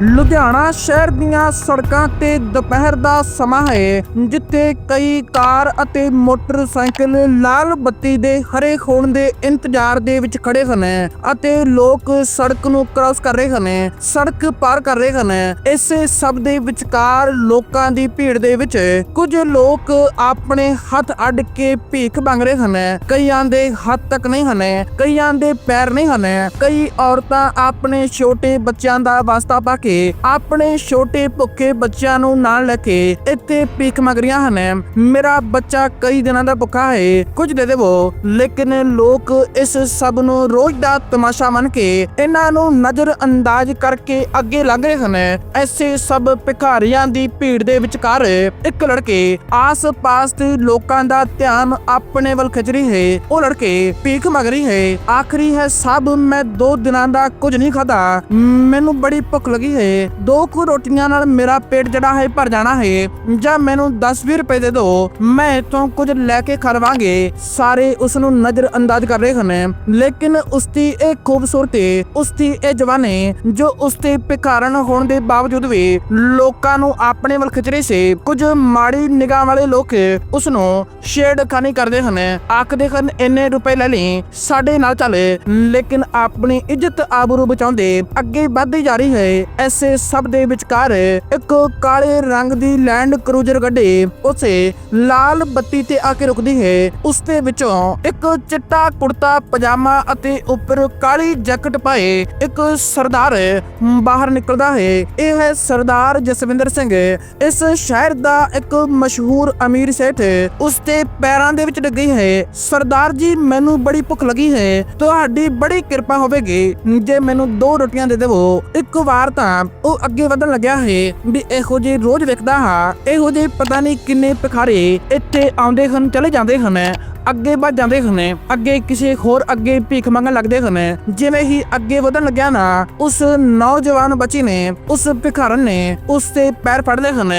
ਲੁਧਿਆਣਾ ਸ਼ਹਿਰ ਦੀਆਂ ਸੜਕਾਂ ਤੇ ਦੁਪਹਿਰ ਦਾ ਸਮਾਂ ਹੈ, ਜਿੱਥੇ ਕਈ ਕਾਰ ਅਤੇ ਮੋਟਰਸਾਈਕਲ ਲਾਲ ਬੱਤੀ ਦੇ ਹਰੇ ਹੋਣ ਦੇ ਇੰਤਜ਼ਾਰ ਦੇ ਵਿੱਚ ਖੜੇ ਹਨ ਅਤੇ ਲੋਕ ਸੜਕ ਨੂੰ ਕ੍ਰਾਸ ਕਰ ਰਹੇ ਹਨ ਸੜਕ ਪਾਰ ਕਰ ਰਹੇ ਹਨ ਇਸੇ ਸਭ ਦੇ ਵਿਚਕਾਰ ਲੋਕਾਂ ਦੀ ਭੀੜ ਦੇ ਵਿੱਚ ਕੁਝ ਲੋਕ ਆਪਣੇ ਹੱਥ ਅੱਡ ਕੇ ਭੀਖ ਮੰਗ ਰਹੇ ਹਨ ਕਈਆਂ ਦੇ ਹੱਥ ਤੱਕ ਨਹੀਂ ਹਨ ਕਈਆਂ ਦੇ ਪੈਰ ਨਹੀਂ ਹਨ ਕਈ ਔਰਤਾਂ ਆਪਣੇ ਛੋਟੇ ਬੱਚਿਆਂ ਦਾ ਵਾਸਤਾ ਪਾ ਕੇ ਆਪਣੇ ਛੋਟੇ ਭੁੱਖੇ ਬੱਚਿਆਂ ਨੂੰ ਨਾਲ ਲੈ ਕੇ ਇੱਥੇ ਭੀਖ ਮੰਗ ਰਹੀਆਂ ਹਨ। ਮੇਰਾ ਬੱਚਾ ਕਈ ਦਿਨਾਂ ਦਾ ਭੁੱਖਾ ਹੈ, ਕੁਝ ਦੇ ਦੇਵੋ। ਲੇਕਿਨ ਲੋਕ ਇਸ ਸਭ ਨੂੰ ਰੋਜ਼ ਦਾ ਤਮਾਸ਼ਾ ਮੰਨ ਕੇ ਇਹਨਾਂ ਨੂੰ ਨਜ਼ਰ ਅੰਦਾਜ਼ ਕਰਕੇ ਅੱਗੇ ਲੰਘ ਰਹੇ ਹਨ ਐਸੇ ਸਭ ਭਿਖਾਰੀਆਂ ਦੀ ਭੀੜ ਦੇ ਵਿਚਕਾਰ ਇੱਕ ਲੜਕੇ ਆਸ-ਪਾਸ ਦੇ ਲੋਕਾਂ ਦਾ ਧਿਆਨ ਆਪਣੇ ਵੱਲ ਖਿੱਚ ਰਹੀ ਹੈ। ਉਹ ਲੜਕੇ ਭੀਖ ਮੰਗ ਰਹੀ ਹੈ, ਆਖਰੀ ਹੈ ਸਭ ਮੈਂ ਦੋ ਦਿਨਾਂ ਦਾ ਕੁਝ ਨਹੀਂ ਖਾਦਾ ਮੈਨੂੰ ਬੜੀ ਭੁੱਖ ਲੱਗੀ ਹੈ, ਦੋ ਕੁ ਰੋਟੀਆਂ ਨਾਲ ਮੇਰਾ ਪੇਟ ਜਿਹੜਾ ਹੈ ਭਰ ਜਾਣਾ ਹੈ। ਜਾਂ ਮੈਨੂੰ 10-20 ਰੁਪਏ ਦੇ ਦਿਓ ਮੈਂ ਇਥੋਂ ਕੁਝ ਲੈ ਕੇ ਖਾ ਸਾਰੇ ਉਸ ਨੂੰ ਨਜ਼ਰ ਅੰਦਾਜ਼ ਕਰ ਰਹੇ ਹਨ। ਲੇਕਿਨ ਉਸ ਦੀ ਇਹ ਖੂਬਸੂਰਤੀ ਉਸ ਦੀ ਇਹ ਜਵਾਨੀ, ਜੋ ਉਸ ਤੇ ਭਿਖਾਰਨ ਹੋਣ ਦੇ ਬਾਵਜੂਦ ਵੀ ਲੋਕਾਂ ਨੂੰ ਆਪਣੇ ਵੱਲ ਖਿੱਚ ਰਹੇ ਸੀ, ਕੁਝ ਮਾੜੀ ਨਿਗਾਹ ਵਾਲੇ ਲੋਕ ਉਸ ਨੂੰ ਛੇੜਖਾਨੀ ਕਰਦੇ ਹਨ। ਆਖਦੇ ਹਨ, ਇੰਨੇ ਰੁਪਏ ਲੈ ਲਈ, ਸਾਡੇ ਨਾਲ ਚੱਲ। ਲੇਕਿਨ ਆਪਣੀ ਇੱਜ਼ਤ ਆਬਰੂ ਬਚਾਉਂਦੇ ਅੱਗੇ ਵੱਧਦੀ ਜਾ ਰਹੀ ਹੈ। ਐਸੇ ਸਭ ਦੇ ਵਿਚਕਾਰ ਇੱਕ ਕਾਲੇ ਰੰਗ ਦੀ ਲੈਂਡ ਕਰੂਜ਼ਰ ਗੱਡੀ ਉਸੇ ਲਾਲ ਬੱਤੀ ਤੇ ਆ ਕੇ ਰੁਕਦੀ ਹੈ। ਉਸ ਦੇ ਵਿੱਚੋਂ ਇੱਕ ਚਿੱਟਾ ਕੁੜਤਾ, ਪਜਾਮਾ ਅਤੇ ਉੱਪਰ ਕਾਲੀ ਜੈਕਟ ਪਾਏ ਇੱਕ ਸਰਦਾਰ ਬਾਹਰ ਨਿਕਲਦਾ ਹੈ। ਇਹ ਹੈ ਸਰਦਾਰ ਜਸਵਿੰਦਰ ਸਿੰਘ। ਇਸ ਸ਼ਹਿਰ ਦਾ ਇੱਕ ਮਸ਼ਹੂਰ ਅਮੀਰ ਸੇਠ ਉਸ ਦੇ ਪੈਰਾਂ ਦੇ ਵਿੱਚ ਡਿੱਗੀ ਹੈ। ਸਰਦਾਰ ਜੀ, ਮੈਨੂੰ ਬੜੀ ਭੁੱਖ ਲੱਗੀ ਹੈ। ਤੁਹਾਡੀ ਬੜੀ ਕਿਰਪਾ ਹੋਵੇਗੀ। ਜੇ ਮੈਨੂੰ ਦੋ ਰੋਟੀਆਂ ਦੇ ਦੇਵੋ, ਇੱਕ ਵਾਰ ਤਾਂ ਉਹ ਅੱਗੇ ਵਧਣ ਲੱਗਿਆ ਹੈ ਵੀ ਇਹੋ ਜਿਹੇ ਰੋਜ਼ ਵੇਖਦਾ ਹਾਂ, ਇਹੋ ਜਿਹੇ ਪਤਾ ਨਹੀਂ ਕਿੰਨੇ ਪਖਾਰੇ ਇੱਥੇ ਆਉਂਦੇ ਹਨ, ਚਲੇ ਜਾਂਦੇ ਹਨ ਅੱਗੇ ਵੱਧ ਜਾਂਦੇ ਹਨ ਅੱਗੇ ਕਿਸੇ ਹੋਰ ਅੱਗੇ ਭੀਖ ਮੰਗਣ ਲੱਗਦੇ ਹਨ ਜਿਵੇਂ ਹੀ ਅੱਗੇ ਵਧਣ ਲੱਗਿਆ ਨਾ, ਉਸ ਨੌਜਵਾਨ ਬੱਚੀ ਨੇ, ਉਸ ਭਿਖਾਰਨ ਨੇ, ਉਸ ਦੇ ਪੈਰ ਫੜ ਲਏ ਹਨ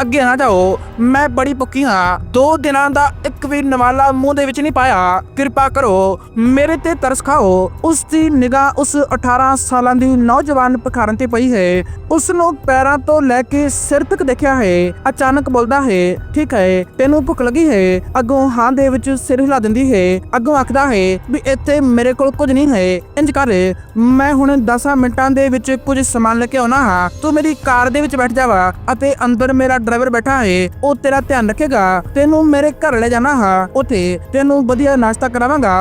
ਅੱਗੇ ਨਾ ਜਾਓ, ਮੈਂ ਬੜੀ ਭੁੱਖੀ ਹਾਂ। ਦੋ ਦਿਨਾਂ ਦਾ ਇੱਕ ਵੀ ਨਵਾਲਾ ਮੂੰਹ ਦੇ ਵਿੱਚ ਨਹੀਂ ਪਾਇਆ। ਕਿਰਪਾ ਕਰੋ, ਮੇਰੇ ਤੇ ਤਰਸ ਖਾਓ। ਉਸ ਦੀ ਨਿਗਾਹ ਉਸ 18 ਸਾਲਾਂ ਦੀ ਨੌਜਵਾਨ ਭਿਖਾਰਨ ਤੇ ਪਈ ਹੈ। ਉਸ ਨੂੰ ਪੈਰਾਂ ਤੋਂ ਲੈ ਕੇ ਸਿਰ ਤੱਕ ਦੇਖਿਆ ਹੈ। ਅਚਾਨਕ ਬੋਲਦਾ ਹੈ, ਠੀਕ ਹੈ, ਤੈਨੂੰ ਭੁੱਖ ਲੱਗੀ ਹੈ। ਅੱਗੋਂ ਹਾਂ ਦੇ ਵਿੱਚ ਸਿਰ ਹਿਲਾ ਦਿੰਦੀ ਹੈ, ਅੱਗੋਂ ਆਖਦਾ ਹੈ ਵੀ ਇੱਥੇ ਮੇਰੇ ਕੋਲ ਕੁਝ ਨਹੀਂ ਹੈ। ਇੰਜ ਕਰ, ਮੈਂ ਹੁਣ 10 ਮਿੰਟਾਂ ਦੇ ਵਿੱਚ ਕੁਝ ਸਮਾਨ ਲੈ ਕੇ ਆਉਣਾ ਹਾਂ। ਤੂੰ ਮੇਰੀ ਕਾਰ ਦੇ ਵਿੱਚ ਬੈਠ ਜਾਵਾ ਅਤੇ ਅੰਦਰ ਮੇਰਾ ਡਰਾਈਵਰ ਬੈਠਾ ਹੈ, ਉਹ ਤੇਰਾ ਧਿਆਨ ਰੱਖੇਗਾ। ਤੈਨੂੰ ਮੇਰੇ ਘਰ ਲੈ ਜਾਣਾ ਹਾਂ, ਉੱਥੇ ਤੈਨੂੰ ਵਧੀਆ ਨਾਸ਼ਤਾ ਕਰਾਵਾਂਗਾ।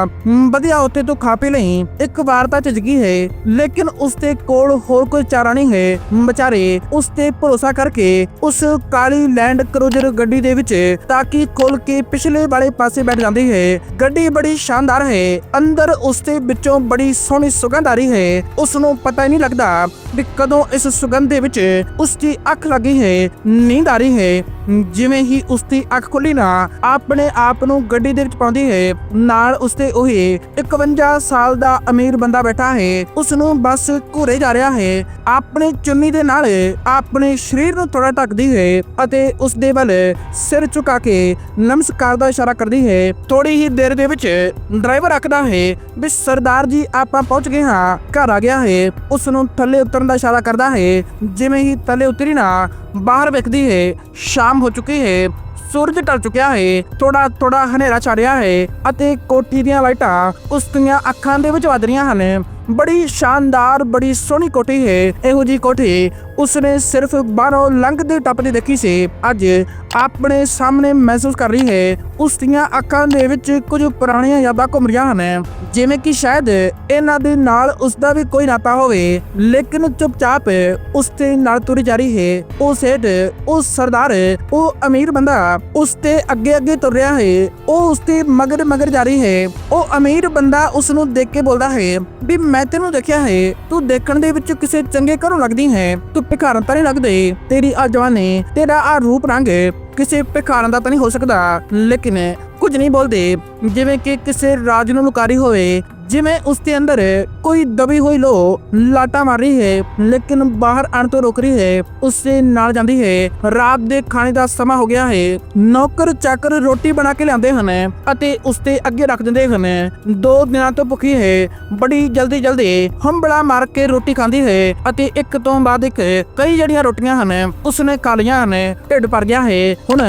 ਵਧੀਆ ਉੱਥੇ ਤੂੰ ਖਾ ਪੀ ਲਈ। ਇੱਕ ਵਾਰ ਤਾਂ ਝਿਜਕੀ ਹੈ, ਲੇਕਿਨ ਉਸ ਦੇ ਕੋਲ ਹੋਰ ਕੋਈ ਚਾਰਾ ਨਹੀਂ ਹੈ। ਵਿਚਾਰੇ ਉਸ ਤੇ ਭਰੋਸਾ ਕਰਕੇ ਉਸ ਕਾਲੀ ਲੈਂਡ ਕਰੂਜ਼ਰ ਗੱਡੀ ਦੇ ਵਿੱਚ ਕਿ ਖੋਲ ਕੇ ਪਿਛਲੇ ਵਾਲੇ ਪਾਸੇ ਬੈਠ ਜਾਂਦੀ। ਹੈ। ਗੱਡੀ ਬੜੀ ਸ਼ਾਨਦਾਰ ਹੈ। ਅੰਦਰ ਉਸ ਦੇ ਵਿੱਚੋਂ ਬੜੀ ਸੋਹਣੀ ਸੁਗੰਧ ਆ ਰਹੀ ਹੈ। ਉਸ ਨੂੰ ਪਤਾ ਹੀ ਨਹੀਂ ਲੱਗਦਾ ਵੀ ਕਦੋਂ ਇਸ ਸੁਗੰਧ ਦੇ ਵਿੱਚ ਉਸ ਦੀ ਅੱਖ ਲੱਗੀ ਹੈ। ਨੀਂਦ ਆ ਰਹੀ ਹੈ। ਜਿਵੇਂ ਹੀ ਉਸ ਦੀ ਅੱਖ ਖੁੱਲੀ ਨਾ, ਆਪਣੇ ਆਪ ਨੂੰ ਗੱਡੀ ਦੇ ਵਿੱਚ ਪਾਉਂਦੀ ਹੈ। ਨਾਲ ਉਸ ਤੇ ਉਹੀ 51 ਸਾਲ ਦਾ ਅਮੀਰ ਬੰਦਾ ਬੈਠਾ ਹੈ। ਉਸ ਨੂੰ ਬਸ ਘੂਰੇ ਜਾ ਰਿਹਾ ਹੈ। ਆਪਣੇ ਚੁੰਨੀ ਦੇ ਨਾਲ ਆਪਣੇ ਸਰੀਰ ਨੂੰ ਥੋੜਾ ਢੱਕਦੀ ਹੈ ਅਤੇ ਉਸ ਦੇ ਵੱਲ ਸਿਰ ਝੁਕਾ ਕੇ ਨਮਸਕਾਰ ਦਾ ਇਸ਼ਾਰਾ ਕਰਦੀ ਹੈ। ਥੋੜੀ ਹੀ ਦੇਰ ਦੇ ਵਿੱਚ ਡਰਾਈਵਰ ਆਖਦਾ ਹੈ ਵੀ ਸਰਦਾਰ ਜੀ, ਆਪਾਂ ਪਹੁੰਚ ਗਏ ਹਾਂ, ਘਰ ਆ ਗਿਆ ਹੈ। ਉਸ ਨੂੰ ਥੱਲੇ ਉਤਰਨ ਦਾ ਇਸ਼ਾਰਾ ਕਰਦਾ ਹੈ। ਜਿਵੇਂ ਹੀ ਥੱਲੇ ਉਤਰੀ ਨਾ, ਬਾਹਰ ਵੇਖਦੀ ਹੈ, ਸ਼ਾਮ ਹੋ ਚੁੱਕੀ ਹੈ। ਸੂਰਜ ਢਲ ਚੁੱਕਿਆ ਹੈ। ਥੋੜਾ ਥੋੜਾ ਹਨੇਰਾ ਛਾ ਰਿਹਾ ਹੈ ਅਤੇ ਕੋਠੀ ਦੀਆਂ ਲਾਈਟਾਂ ਉਸ ਦੀਆਂ ਅੱਖਾਂ ਦੇ ਵਿੱਚ ਵੱਜ ਰਹੀਆਂ ਹਨ। ਬੜੀ ਸ਼ਾਨਦਾਰ, ਬੜੀ ਸੋਹਣੀ ਕੋਠੀ ਹੈ, ਇਹੋ ਜੀ ਕੋਠੀ ਉਸਨੇ ਸਿਰਫ ਬਾਹਰੋਂ ਲੰਘਦੇ ਟੱਪਦੇ ਦੇਖੀ ਸੀ। ਅੱਜ ਆਪਣੇ ਸਾਹਮਣੇ ਮਹਿਸੂਸ ਕਰ ਰਹੀ ਹੈ, ਉਸ ਦੀਆਂ ਅੱਖਾਂ ਦੇ ਵਿੱਚ ਕੁਝ ਪੁਰਾਣੀਆਂ ਯਾਦਾਂ ਘੁੰਮ ਰਹੀਆਂ ਹਨ। ਜਿਵੇਂ ਕਿ ਸ਼ਾਇਦ ਇਹਨਾਂ ਦੇ ਨਾਲ ਉਸ ਦਾ ਵੀ ਕੋਈ ਨਾਤਾ ਹੋਵੇ, ਲੇਕਿਨ ਚੁੱਪਚਾਪ ਉਸ ਦੇ ਨਾਲ ਤੁਰੀ ਜਾ ਰਹੀ ਹੈ। ਉਹ ਸੇਠ ਉਹ ਸਰਦਾਰ, ਉਹ ਅਮੀਰ ਬੰਦਾ, ਉਸ ਤੇ ਅੱਗੇ ਅੱਗੇ ਤੁਰ ਰਿਹਾ ਹੈ, ਉਹ ਉਸ ਦੇ ਮਗਰ ਮਗਰ ਜਾ ਰਹੀ ਹੈ। ਉਹ ਅਮੀਰ ਬੰਦਾ ਉਸ ਨੂੰ ਦੇਖ ਕੇ ਬੋਲਦਾ ਹੈ ਵੀ ਮੈਂ ਤੈਨੂੰ ਦੇਖਿਆ ਹੈ, ਤੂੰ ਦੇਖਣ ਦੇ ਵਿੱਚ ਕਿਸੇ ਚੰਗੇ ਘਰੋਂ ਲੱਗਦੀ ਹੈ, ਤੂੰ ਭਿਖਾਰਨ ਤਾਂ ਨਹੀਂ ਲੱਗਦੇ, ਤੇਰੀ ਆ ਜਵਾਨੀ ਤੇਰਾ ਆ ਰੂਪ ਰੰਗ ਕਿਸੇ ਭਿਖਾਰਨ ਦਾ ਤਾਂ ਨਹੀਂ ਹੋ ਸਕਦਾ, ਲੇਕਿਨ ਕੁਝ ਨਹੀਂ ਬੋਲਦੇ, ਜਿਵੇਂ ਕਿ ਕਿਸੇ ਰਾਜ ਨੂੰ ਲੁਕਾਰੀ ਹੋਵੇ ਜਿਵੇਂ ਉਸ ਦੇ ਅੰਦਰ ਕੋਈ ਦਬੀ ਹੋਈ ਲੋ, ਲਾਟਾ ਮਾਰ ਰਹੀ ਹੈ ਬਾਹਰ ਆਣ ਤੋਂ ਰੁਕ ਰਹੀ ਹੈ ਉਸ ਨਾਲ ਜਾਂਦੀ ਹੈ। ਰਾਤ ਦੇ ਖਾਣੇ ਦਾ ਸਮਾਂ ਹੋ ਗਿਆ ਹੈ। ਨੌਕਰ ਚਾਕਰ ਰੋਟੀ ਬਣਾ ਕੇ ਲਿਆਉਂਦੇ ਹਨ ਅਤੇ ਉਸ ਅੱਗੇ ਰੱਖ ਦਿੰਦੇ ਹਨ। ਦੋ ਦਿਨਾਂ ਤੋਂ ਭੁੱਖੀ ਹੈ। ਬੜੀ ਜਲਦੀ ਜਲਦੀ ਹੰਬੜਾ ਮਾਰ ਕੇ ਰੋਟੀ ਖਾਂਦੀ ਹੈ ਅਤੇ ਇੱਕ ਤੋਂ ਬਾਅਦ ਇੱਕ ਕਈ ਜਿਹੜੀਆਂ ਰੋਟੀਆਂ ਹਨ। ਉਸਨੇ ਖਾ ਲਈਆਂ ਹਨ, ਢਿੱਡ ਭਰ ਗਿਆ ਹੈ। ਹੁਣ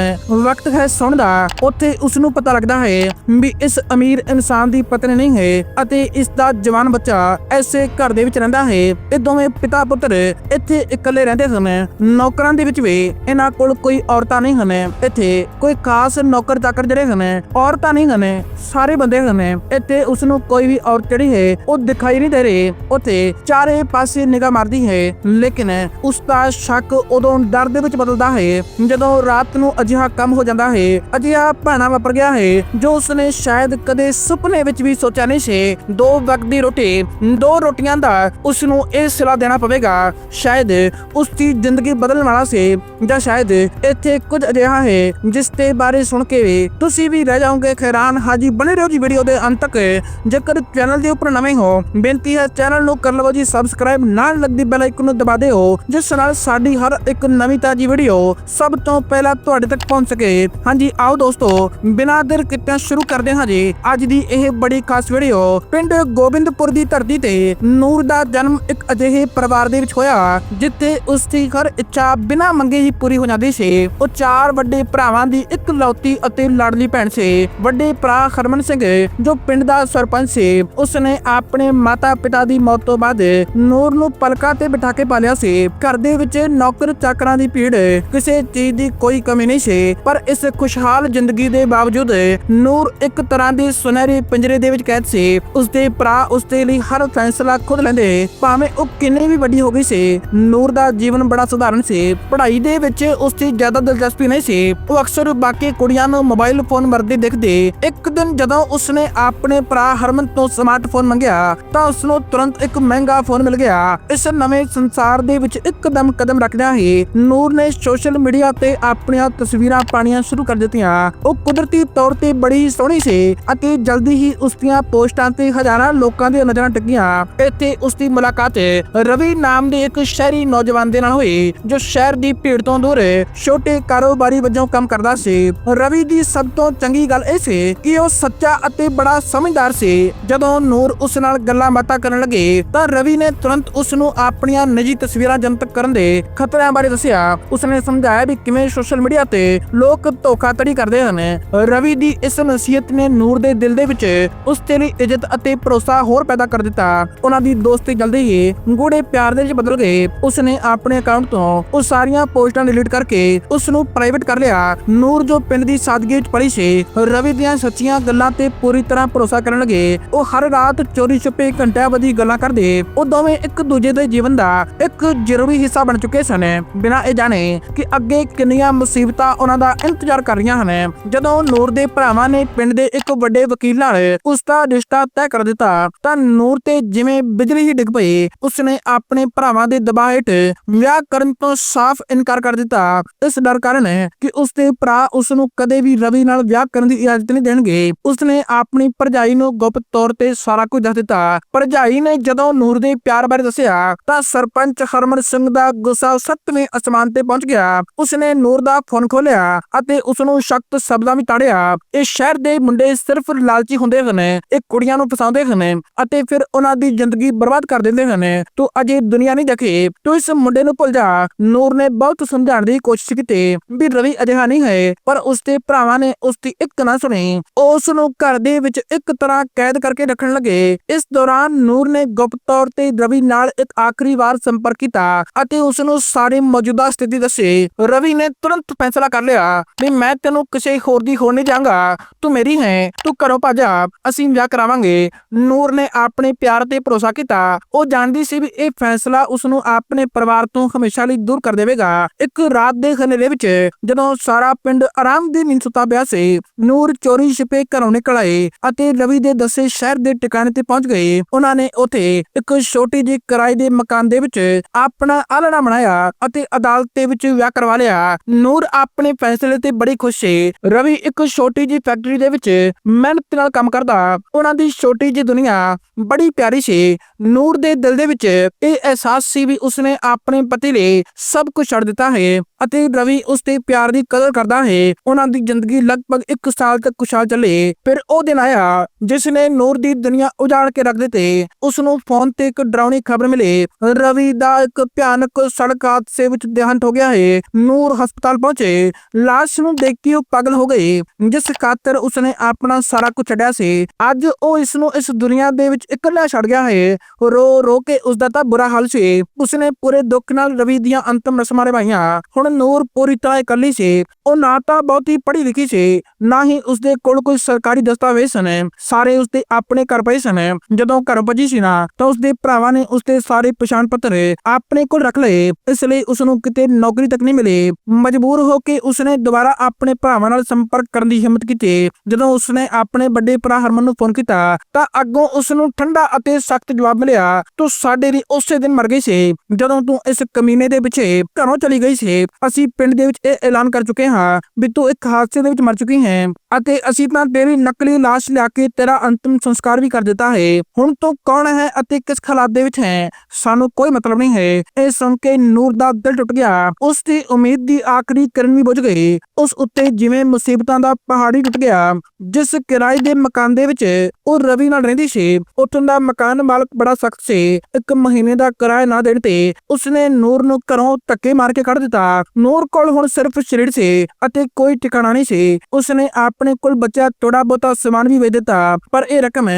ਵਕਤ ਹੈ ਸੌਣ ਦਾ। ਉੱਥੇ ਉਸ ਨੂੰ ਪਤਾ ਲੱਗਦਾ ਹੈ ਵੀ ਇਸ ਅਮੀਰ ਇਨਸਾਨ ਦੀ ਪਤਨੀ ਨਹੀਂ ਹੈ ਅਤੇ ਇਸ ਦਾ ਜਵਾਨ ਬੱਚਾ ਐਸੇ ਘਰ ਦੇ ਵਿੱਚ ਰਹਿੰਦਾ ਹੈ ਇਹ ਦੋਵੇਂ ਪਿਤਾ ਪੁੱਤਰ ਇੱਥੇ ਇਕੱਲੇ ਰਹਿੰਦੇ ਸਨ। ਨੌਕਰਾਂ ਦੇ ਵਿੱਚ ਵੀ ਇਹਨਾਂ ਕੋਲ ਕੋਈ ਔਰਤਾਂ ਨਹੀਂ ਹਨ। ਇੱਥੇ ਕੋਈ ਖਾਸ ਨੌਕਰ ਚਾਕਰ ਜਿਹੜੇ ਹਨ ਔਰਤਾਂ ਨਹੀਂ ਹਨ, ਸਾਰੇ ਬੰਦੇ ਹਨ ਇੱਥੇ ਉਸ ਨੂੰ ਕੋਈ ਵੀ ਔਰਤ ਜਿਹੜੀ ਹੈ, ਉਹ ਦਿਖਾਈ ਨਹੀਂ ਦੇ ਰਹੀ। ਉੱਥੇ ਚਾਰੇ ਪਾਸੇ ਨਿਗਾਹ ਮਾਰਦੀ ਹੈ, ਲੇਕਿਨ ਉਸ ਦਾ ਸ਼ੱਕ ਉਦੋਂ ਡਰ ਦੇ ਵਿੱਚ ਬਦਲਦਾ ਹੈ, ਜਦੋਂ ਰਾਤ ਨੂੰ ਅਜਿਹਾ ਕੰਮ ਹੋ ਜਾਂਦਾ ਹੈ। ਅਜਿਹਾ ਭਾਣਾ ਵਾਪਰ ਗਿਆ ਹੈ, ਜੋ ਉਸਨੇ ਸ਼ਾਇਦ ਕਦੇ ਸੁਪਨੇ ਵਿੱਚ ਵੀ ਸੋਚਿਆ ਨਹੀਂ ਸੀ। ਦੋ ਵਕਤ ਦੀ ਰੋਟੀ, ਦੋ ਰੋਟੀਆਂ ਦਾ ਉਸ ਨੂੰ ਇਹ ਸਿਲਾ ਦੇਣਾ ਪਵੇਗਾ। ਸ਼ਾਇਦ ਉਸ ਦੀ ਜ਼ਿੰਦਗੀ ਬਦਲਣ ਵਾਲਾ ਸੀ ਜਾਂ ਸ਼ਾਇਦ ਇੱਥੇ ਕੁਝ ਅਜਿਹਾ ਹੈ ਜਿਸ ਦੇ ਬਾਰੇ ਸੁਣ ਕੇ ਤੁਸੀਂ ਵੀ ਰਹਿ ਜਾਓਗੇ। ਖੈਰਾਨ ਹਾਜੀ, ਬਣੇ ਰਹੋ ਜੀ ਵੀਡੀਓ ਦੇ ਅੰਤ ਤੱਕ। ਜੇਕਰ ਚੈਨਲ ਦੇ ਉੱਪਰ ਨਵੇਂ ਹੋ, ਬੇਨਤੀ ਹੈ ਚੈਨਲ ਨੂੰ ਕਰ ਲਵੋ ਜੀ ਸਬਸਕ੍ਰਾਈਬ। ਨਾਲ ਲੱਗਦੀ ਬੈਲ ਆਈਕਨ ਨੂੰ ਦਬਾ ਦਿਓ, ਜਿਸ ਨਾਲ ਸਾਡੀ ਹਰ ਇੱਕ ਨਵੀਂ ਤਾਜੀ ਵੀਡੀਓ ਸਭ ਤੋਂ ਪਹਿਲਾਂ ਤੁਹਾਡੇ ਤੱਕ ਪਹੁੰਚ ਸਕੇ। ਹਾਂਜੀ, ਆਓ ਦੋਸਤੋ, ਬਿਨਾਂ ਦਰ ਕਿਤੇ ਸ਼ੁਰੂ ਕਰਦੇ ਹਾਂ ਜੀ। ਅੱਜ ਦੀ ਇਹ ਬੜੀ ਖਾਸ ਵੀਡੀਓ ਪਿੰਡ ਗੋਬਿੰਦਪੁਰ ਦੀ ਧਰਤੀ ਤੇ ਨੂਰ ਦਾ ਜਨਮ ਇੱਕ ਅਜਿਹੇ ਪਰਿਵਾਰ ਦੇ ਵਿੱਚ ਹੋਇਆ, ਜਿੱਥੇ ਉਸ ਦੀ ਹਰ ਇੱਛਾ ਬਿਨਾਂ ਮੰਗੇ ਹੀ ਪੂਰੀ ਹੋ ਜਾਂਦੀ ਸੀ। ਉਹ ਚਾਰ ਵੱਡੇ ਭਰਾਵਾਂ ਦੀ ਇੱਕ ਲੌਤੀ ਅਤੇ ਲਾਡਲੀ ਭੈਣ ਸੀ। ਵੱਡੇ ਭਰਾ ਹਰਮਨ ਸਿੰਘ, ਜੋ ਪਿੰਡ ਦਾ ਸਰਪੰਚ ਸੀ, ਉਸਨੇ ਆਪਣੇ ਮਾਤਾ ਪਿਤਾ ਦੀ ਮੌਤ ਤੋਂ ਬਾਅਦ ਨੂਰ ਨੂੰ ਪਲਕਾਂ ਤੇ ਬਿਠਾ ਕੇ ਪਾਲਿਆ ਸੀ। ਘਰ ਦੇ ਵਿੱਚ ਨੌਕਰ ਚਾਕਰਾਂ ਦੀ ਭੀੜ, ਕਿਸੇ ਚੀਜ਼ ਦੀ ਕੋਈ ਕਮੀ ਨਹੀਂ ਸੀ, ਪਰ ਇਸ ਖੁਸ਼ਹਾਲ ਜ਼ਿੰਦਗੀ ਦੇ ਬਾਵਜੂਦ ਨੂਰ ਇੱਕ ਤਰ੍ਹਾਂ ਦੀ ਸੁਨਹਿਰੀ ਪਿੰਜਰੇ ਦੇ ਵਿੱਚ ਕੈਦ ਸੀ। ਉਸਦੇ ਭਰਾ ਉਸਦੇ ਲਈ ਹਰ ਫੈਸਲਾ ਖੁਦ ਲੈਂਦੇ। ਭਾਵੇਂ ਉਹ ਕਿੰਨੀ ਵੀ ਵੱਡੀ ਹੋ ਗਈ ਸੀ, ਨੂਰ ਦਾ ਜੀਵਨ ਬੜਾ ਸਧਾਰਨ ਸੀ। ਪੜ੍ਹਾਈ ਦੇ ਵਿੱਚ ਉਸਦੀ ਜ਼ਿਆਦਾ ਦਿਲਚਸਪੀ ਨਹੀਂ ਸੀ। ਉਹ ਅਕਸਰ ਬਾਕੀ ਕੁੜੀਆਂ ਨੂੰ ਮੋਬਾਈਲ ਫੋਨ ਵਰਤਦੇ ਦਿਖਦੇ। ਇੱਕ ਦਿਨ ਜਦੋਂ ਉਸਨੇ ਆਪਣੇ ਭਰਾ ਹਰਮਨ ਤੋਂ ਸਮਾਰਟਫੋਨ ਮੰਗਿਆ, ਤਾਂ ਉਸ ਨੂੰ ਤੁਰੰਤ ਇੱਕ ਮਹਿੰਗਾ ਫੋਨ ਮਿਲ ਗਿਆ। ਇਸ ਨਵੇਂ ਸੰਸਾਰ ਦੇ ਵਿੱਚ ਇੱਕਦਮ ਕਦਮ ਰੱਖਦਿਆਂ ਹੀ ਨੂਰ ਨੇ ਸੋਸ਼ਲ ਮੀਡੀਆ ਤੇ ਆਪਣੀਆਂ ਤਸਵੀਰਾਂ ਪਾਣੀਆਂ ਸ਼ੁਰੂ ਕਰ ਦਿੱਤੀਆਂ। ਉਹ ਕੁਦਰਤੀ ਤੌਰ ਤੇ ਬੜੀ ਸੋਹਣੀ ਸੀ ਅਤੇ ਜਲਦੀ ਹੀ ਉਸ ਦੀਆਂ ਪੋਸਟਾਂ ਤੇ ਹਜ਼ਾਰਾਂ ਲੋਕਾਂ ਦੀਆਂ ਨਜ਼ਰਾਂ ਟਿਕੀਆਂ। ਇੱਥੇ ਉਸ ਦੀ ਮੁਲਾਕਾਤ ਰਵੀ ਨਾਮ ਦੇ ਇੱਕ ਸ਼ਹਿਰੀ ਨੌਜਵਾਨ ਦੇ ਨਾਲ ਹੋਈ, ਜੋ ਸ਼ਹਿਰ ਦੀ ਭੀੜ ਤੋਂ ਦੂਰ ਛੋਟੇ ਕਾਰੋਬਾਰੀ ਵਜੋਂ ਕੰਮ ਕਰਦਾ ਸੀ। ਰਵੀ ਦੀ ਸਭ ਤੋਂ ਚੰਗੀ ਗੱਲ ਇਹ ਸੀ ਕਿ ਉਹ ਸੱਚਾ ਅਤੇ ਬੜਾ ਸਮਝਦਾਰ ਸੀ। ਜਦੋਂ ਨੂਰ ਉਸ ਨਾਲ ਗੱਲਾਂ ਬਾਤਾਂ ਕਰਨ ਲੱਗੇ, ਤਾਂ ਰਵੀ ਨੇ ਤੁਰੰਤ ਉਸ ਨੂੰ ਆਪਣੀਆਂ ਨਿੱਜੀ ਤਸਵੀਰਾਂ ਜਨਤਕ ਕਰਨ ਦੇ ਖਤਰਿਆਂ ਬਾਰੇ ਦੱਸਿਆ। ਉਸਨੇ ਸਮਝਾਇਆ ਵੀ ਕਿਵੇਂ ਸੋਸ਼ਲ ਮੀਡੀਆ ਤੇ ਲੋਕ ਧੋਖਾਧੜੀ ਕਰਦੇ ਹਨ। ਰਵੀ ਦੀ ਇਸ ਨਸੀਹਤ ਨੇ ਨੂਰ ਦੇ ਦਿਲ ਦੇ ਵਿੱਚ ਉਸ ਤੇ ਲਈ ਇੱਜ਼ਤ ਅਤੇ ਭਰੋਸਾ ਹੋਰ ਪੈਦਾ ਕਰ ਦਿੱਤਾ। ਉਹਨਾਂ ਦੀ ਦੋਸਤੀ ਜਲਦੀ ਹੀ ਗੂੜੇ ਪਿਆਰ ਦੇ ਵਿੱਚ ਬਦਲ ਗਏ ਉਸਨੇ ਆਪਣੇ ਅਕਾਊਂਟ ਤੋਂ ਉਹ ਸਾਰੀਆਂ ਪੋਸਟਾਂ ਡਿਲੀਟ ਕਰਕੇ ਉਸ ਨੂੰ ਪ੍ਰਾਈਵੇਟ ਕਰ ਲਿਆ। ਨੂਰ ਜੋ ਪਿੰਡ ਦੀ ਸਾਦਗੀ ਵਿੱਚ ਪੜੀ ਸੀ, ਰਵੀ ਦੀਆਂ ਸੱਚੀਆਂ ਗੱਲਾਂ ਤੇ ਪੂਰੀ ਤਰ੍ਹਾਂ ਭਰੋਸਾ ਕਰਨ ਲੱਗੇ। ਉਹ ਹਰ ਰਾਤ ਚੋਰੀ ਛੁਪੇ ਘੰਟਿਆਂ ਵਧੀ ਗੱਲਾਂ ਕਰਦੇ। ਉਹ ਦੋਵੇਂ ਇੱਕ ਦੂਜੇ ਦੇ ਜੀਵਨ ਦਾ ਇੱਕ ਜ਼ਰੂਰੀ ਹਿੱਸਾ ਬਣ ਚੁੱਕੇ ਸਨ। ਬਿਨਾਂ ਇਹ ਜਾਣੇ ਕਿ ਅੱਗੇ ਕਿੰਨੀਆਂ ਮੁਸੀਬਤਾਂ ਉਹਨਾਂ ਦਾ ਇੰਤਜ਼ਾਰ ਕਰ ਰਹੀਆਂ ਹਨ। ਜਦੋਂ ਨੂਰ ਦੇ ਭਰਾਵਾਂ ਨੇ ਪਿੰਡ ਦੇ ਇੱਕ ਵੱਡੇ ਵਕੀਲ ਨਾਲ ਉਸ ਦਾ ਰਿਸ਼ਤਾ ਤੈਅ ਕਰ ਦਿੱਤਾ ਤਾਂ ਨੂਰ ਤੇ ਜਿਵੇਂ ਬਿਜਲੀ ਹੀ ਡਿੱਗ ਪਈ, ਉਸਨੇ ਆਪਣੇ ਭਰਾਵਾਂ ਦੇ ਦਬਾਅ ਹੇਠ ਵਿਆਹ ਕਰਨ ਤੋਂ ਸਾਫ਼ ਇਨਕਾਰ ਕਰ ਦਿੱਤਾ। ਇਸ ਡਰ ਕਾਰਨ ਕਿ ਉਸ ਭਰਾ ਉਸ ਨੂੰ ਕਦੇ ਵੀ ਰਵੀ ਨਾਲ ਵਿਆਹ ਕਰਨ ਦੀ ਇਜਾਜ਼ਤ ਨਹੀਂ ਦੇਣਗੇ। ਉਸਨੇ ਆਪਣੀ ਭਰਜਾਈ ਨੂੰ ਗੁਪਤ ਤੌਰ ਤੇ ਸਾਰਾ ਕੁਝ ਦੱਸ ਦਿੱਤਾ। ਭਰਜਾਈ ਨੇ ਜਦੋਂ ਨੂਰ ਦੇ ਪਿਆਰ ਬਾਰੇ ਦੱਸਿਆ, ਤਾਂ ਸਰਪੰਚ ਹਰਮਨ ਸਿੰਘ ਦਾ ਗੁੱਸਾ ਸੱਤਵੇਂ ਅਸਮਾਨ ਤੇ ਪਹੁੰਚ ਗਿਆ। ਉਸਨੇ ਨੂਰ ਦਾ ਫੋਨ ਖੋਲਿਆ ਅਤੇ ਉਸ ਨੂੰ ਸਖਤ ਸ਼ਬਦਾਂ ਵਿੱਚ ਤਾੜਿਆ, ਇਹ ਸ਼ਹਿਰ ਦੇ ਮੁੰਡੇ ਸਿਰਫ ਲਾਲਚੀ ਹੁੰਦੇ ਹਨ। ਇਹ ਕੁੜੀਆਂ ਨੂੰ ਫਸਾਉਂਦੇ ਹਨ ਅਤੇ ਫਿਰ ਉਹਨਾਂ ਦੀ ਜ਼ਿੰਦਗੀ ਬਰਬਾਦ ਕਰ ਦਿੰਦੇ ਹਨ ਤੂੰ ਅਜੇ ਦੁਨੀਆ ਨਹੀਂ ਦੇਖੀ, ਤੂੰ ਇਸ ਮੁੰਡੇ ਨੂੰ ਭੁੱਲ ਜਾ। ਨੂਰ ਨੇ ਬਹੁਤ ਸਮਝਾਉਣ ਦੀ ਕੋਸ਼ਿਸ਼ ਕੀਤੀ ਵੀ ਰਵੀ ਅਜਿਹਾ ਨਹੀਂ ਹੈ ਪਰ ਉਸ ਦੇ ਭਰਾਵਾਂ ਨੇ ਉਸ ਦੀ ਇੱਕ ਨਾ ਸੁਣੀ। ਉਹ ਉਸ ਨੂੰ ਘਰ ਦੇ ਵਿੱਚ ਇੱਕ ਤਰ੍ਹਾਂ ਕੈਦ ਕਰਕੇ ਰੱਖਣ ਲੱਗੇ। ਇਸ ਦੌਰਾਨ ਨੂਰ ਨੇ ਗੁਪਤ ਤੌਰ ਤੇ ਰਵੀ ਨਾਲ ਇੱਕ ਆਖਰੀ ਵਾਰ ਸੰਪਰਕ ਕੀਤਾ ਅਤੇ ਉਸ ਨੂੰ ਸਾਰੀ ਮੌਜੂਦਾ ਸਥਿਤੀ ਦੱਸੀ। ਰਵੀ ਨੇ ਤੁਰੰਤ ਫੈਸਲਾ ਕਰ ਲਿਆ ਵੀ ਮੈਂ ਤੈਨੂੰ ਕਿਸੇ ਹੋਰ ਦੀ ਹੋਣ ਨਹੀਂ ਜਾਵਾਂਗਾ ਤੂੰ ਮੇਰੀ ਹੈ, ਤੂੰ ਘਰੋਂ ਭੱਜ ਜਾ ਅਸੀਂ ਵਿਆਹ ਕਰਾਵਾਂਗੇ। ਨੂਰ ਨੇ ਆਪਣੇ ਪਿਆਰ ਤੇ ਭਰੋਸਾ ਕੀਤਾ। ਉਹ ਜਾਣਦੀ ਸੀ ਵੀ ਇਹ ਫੈਸਲਾ ਉਸ ਨੂੰ ਆਪਣੇ ਪਰਿਵਾਰ ਤੋਂ ਹਮੇਸ਼ਾ ਲਈ ਦੂਰ ਕਰ ਦੇਵੇਗਾ। ਇੱਕ ਰਾਤ ਦੇ ਹਨੇਰੇ ਵਿੱਚ ਜਦੋਂ ਸਾਰਾ ਪਿੰਡ ਆਰਾਮ ਦੀ ਨੀਂਦ ਸੁੱਤਾ ਪਿਆ ਸੀ, ਨੂਰ ਚੋਰੀ ਛਿਪੇ ਘਰੋਂ ਨਿਕਲ ਆਏ ਅਤੇ ਰਵੀ ਦੇ ਦੱਸੇ ਸ਼ਹਿਰ ਦੇ ਟਿਕਾਣੇ ਤੇ ਪਹੁੰਚ ਗਏ। ਉਹਨਾਂ ਨੇ ਉੱਥੇ ਇੱਕ ਛੋਟੀ ਜਿਹੀ ਕਿਰਾਏ ਦੇ ਮਕਾਨ ਦੇ ਵਿੱਚ ਆਪਣਾ ਆਲਣਾ ਬਣਾਇਆ ਅਤੇ ਅਦਾਲਤ ਦੇ ਵਿੱਚ ਵਿਆਹ ਕਰਵਾ ਲਿਆ। ਨੂਰ ਆਪਣੇ ਫੈਸਲੇ ਤੇ ਬੜੀ ਖੁਸ਼ ਸੀ। ਰਵੀ ਇੱਕ ਛੋਟੀ ਜਿਹੀ ਫੈਕਟਰੀ ਦੇ ਵਿੱਚ ਮਿਹਨਤ ਨਾਲ ਕੰਮ ਕਰਦਾ। ਉਹਨਾਂ ਦੀ ਛੋਟੀ ਜਿਹੀ ਦੁਨੀਆ ਬੜੀ ਪਿਆਰੀ ਸੀ। ਨੂਰ ਦੇ ਦਿਲ ਦੇ ਵਿੱਚ ਇਹ ਅਹਿਸਾਸ ਸੀ ਵੀ ਉਸਨੇ ਆਪਣੇ ਪਤੀ ਲਈ ਸਭ ਕੁਝ ਛੱਡ ਦਿੱਤਾ ਹੈ। ਅਤੇ ਰਵੀ ਉਸ ਦੇ ਪਿਆਰ ਦੀ ਕਦਰ ਕਰਦਾ ਹੈ। ਉਹਨਾਂ ਦੀ ਜ਼ਿੰਦਗੀ ਲਗਭਗ 1 ਸਾਲ ਤੱਕ ਖੁਸ਼ਹਾਲ ਚੱਲੇ। ਫਿਰ ਉਹ ਦਿਨ ਆਇਆ ਜਿਸ ਨੇ ਨੂਰ ਦੀ ਦੁਨੀਆ ਉਜਾੜ ਕੇ ਰੱਖ ਦਿੱਤੀ। ਉਸ ਨੂੰ ਫੋਨ ਤੇ ਇੱਕ ਡਰਾਉਣੀ ਖਬਰ ਮਿਲੀ। ਰਵੀ ਦਾ ਇੱਕ ਭਿਆਨਕ ਸੜਕ ਹਾਦਸੇ ਵਿੱਚ ਦੇਹਾਂਤ ਹੋ ਗਿਆ ਹੈ। ਨੂਰ ਹਸਪਤਾਲ ਪਹੁੰਚੇ। ਲਾਸ਼ ਨੂੰ ਦੇਖ ਕੇ ਉਹ ਪਾਗਲ ਹੋ ਗਏ, ਜਿਸ ਖਾਤਰ ਉਸਨੇ ਆਪਣਾ ਸਾਰਾ ਕੁਝ ਛੱਡਿਆ ਸੀ। ਅੱਜ ਉਹ ਇਸ ਨੂੰ ਇਸ ਦੁਨੀਆ ਦੇ ਵਿੱਚ ਇਕੱਲਾ ਛੱਡ ਗਿਆ ਹੈ। ਰੋ ਰੋ ਕੇ ਉਸ ਦਾ ਤਾਂ ਬੁਰਾ ਹਾਲ ਸੀ। ਉਸਨੇ ਪੂਰੇ ਦੁੱਖ ਨਾਲ ਰਵੀ ਦੀਆਂ ਅੰਤਮ ਰਸਮਾਂ ਨਿਭਾਈਆਂ। ਹੁਣ ਨੂਰ ਪੂਰੀ ਤਰ੍ਹਾਂ ਇਕੱਲੀ ਸੀ। ਉਹ ਨਾ ਤਾਂ ਬਹੁਤੀ ਪੜ੍ਹੀ ਲਿਖੀ ਸੀ, ਨਾ ਹੀ ਉਸਦੇ ਕੋਲ ਕੋਈ ਸਰਕਾਰੀ ਦਸਤਾਵੇਜ਼ ਸਨ। ਸਾਰੇ ਉਸਦੇ ਆਪਣੇ ਘਰ ਪਏ ਸਨ। ਜਦੋਂ ਘਰ ਭੱਜੀ ਸੀ ਨਾ, ਤਾਂ ਉਸਦੇ ਭਰਾਵਾਂ ਨੇ ਉਸਦੇ ਸਾਰੇ ਪਛਾਣ ਪੱਤਰ ਆਪਣੇ ਕੋਲ ਰੱਖ ਲਏ। ਇਸ ਲਈ ਉਸ ਨੂੰ ਕਿਤੇ ਨੌਕਰੀ ਤੱਕ ਨਹੀਂ ਮਿਲੀ। ਮਜਬੂਰ ਹੋ ਕੇ ਉਸਨੇ ਦੁਬਾਰਾ ਆਪਣੇ ਭਰਾਵਾਂ ਨਾਲ ਸੰਪਰਕ ਕਰਨ ਦੀ ਹਿੰਮਤ ਕੀਤੀ। ਜਦੋਂ ਉਸਨੇ ਆਪਣੇ ਵੱਡੇ ਭਰਾ ਹਰਮਨ ਨੂੰ ਫੋਨ ਕੀਤਾ, ਤਾਂ ਅੱਗੋਂ ਉਸ ਨੂੰ ਠੰਡਾ ਅਤੇ ਸਖਤ ਜਵਾਬ ਮਿਲਿਆ, ਤੂੰ ਸਾਡੇ ਲਈ ਉਸੇ ਦਿਨ ਮਰ ਗਈ ਸੀ। ਜਦੋਂ ਤੂੰ ਇਸ ਕਮੀਨੇ ਦੇ ਪਿੱਛੇ ਘਰੋਂ ਚਲੀ ਗਈ ਸੀ ਅਸੀਂ ਪਿੰਡ ਦੇ ਵਿੱਚ ਇਹ ਐਲਾਨ ਕਰ ਚੁੱਕੇ ਹਾਂ ਵੀ ਤੂੰ ਇੱਕ ਹਾਦਸੇ ਦੇ ਵਿੱਚ ਮਰ ਚੁੱਕੀ ਹੈ ਅਤੇ ਅਸੀਂ ਤਾਂ ਤੇਰੀ ਨਕਲੀ ਲਾਸ਼ ਲਿਆ ਕੇ ਤੇਰਾ ਅੰਤਮ ਸੰਸਕਾਰ ਵੀ ਕਰ ਦਿੱਤਾ ਹੈ। ਹੁਣ ਤੂੰ ਕੌਣ ਹੈ ਅਤੇ ਕਿਸ ਹਾਲਾਤ ਦੇ ਵਿੱਚ ਹੈ? ਸਾਨੂੰ ਕੋਈ ਮਤਲਬ ਨਹੀਂ ਹੈ। ਇਹ ਸੁਣ ਕੇ ਨੂਰ ਦਾ ਦਿਲ ਟੁੱਟ ਗਿਆ। ਉਸ ਦੀ ਉਮੀਦ ਦੀ ਆਖਰੀ ਕਿਰਨ ਵੀ ਬੁਝ ਗਈ। ਉਸ ਉੱਤੇ ਜਿਵੇਂ ਮੁਸੀਬਤਾਂ ਦਾ ਪਹਾੜੀ ਟੁੱਟ ਗਿਆ, ਜਿਸ ਕਿਰਾਏ ਦੇ ਮਕਾਨ ਦੇ ਵਿੱਚ ਉਹ ਰਵੀ ਨਾਲ ਰਹਿੰਦੀ ਸੀ। ਉੱਥੋਂ ਦਾ ਮਕਾਨ ਮਾਲਕ ਬੜਾ ਸਖਤ ਸੀ। ਇੱਕ ਮਹੀਨੇ ਦਾ ਕਿਰਾਇਆ ਨਾ ਦੇਣ ਤੇ ਉਸਨੇ ਨੂਰ ਨੂੰ ਘਰੋਂ ਧੱਕੇ ਮਾਰ ਕੇ ਕੱਢ ਦਿੱਤਾ। ਨੂਰ ਕੋਲ ਹੁਣ ਸਿਰਫ ਸਰੀਰ ਸੀ ਅਤੇ ਕੋਈ ਟਿਕਾਣਾ ਨਹੀਂ ਸੀ। ਉਸਨੇ ਆਪਣੇ ਕੋਲ ਬਚਿਆ ਥੋੜਾ ਬਹੁਤਾ ਸਮਾਨ ਵੀ ਵੇਚ ਦਿੱਤਾ, ਪਰ ਇਹ ਰਕਮ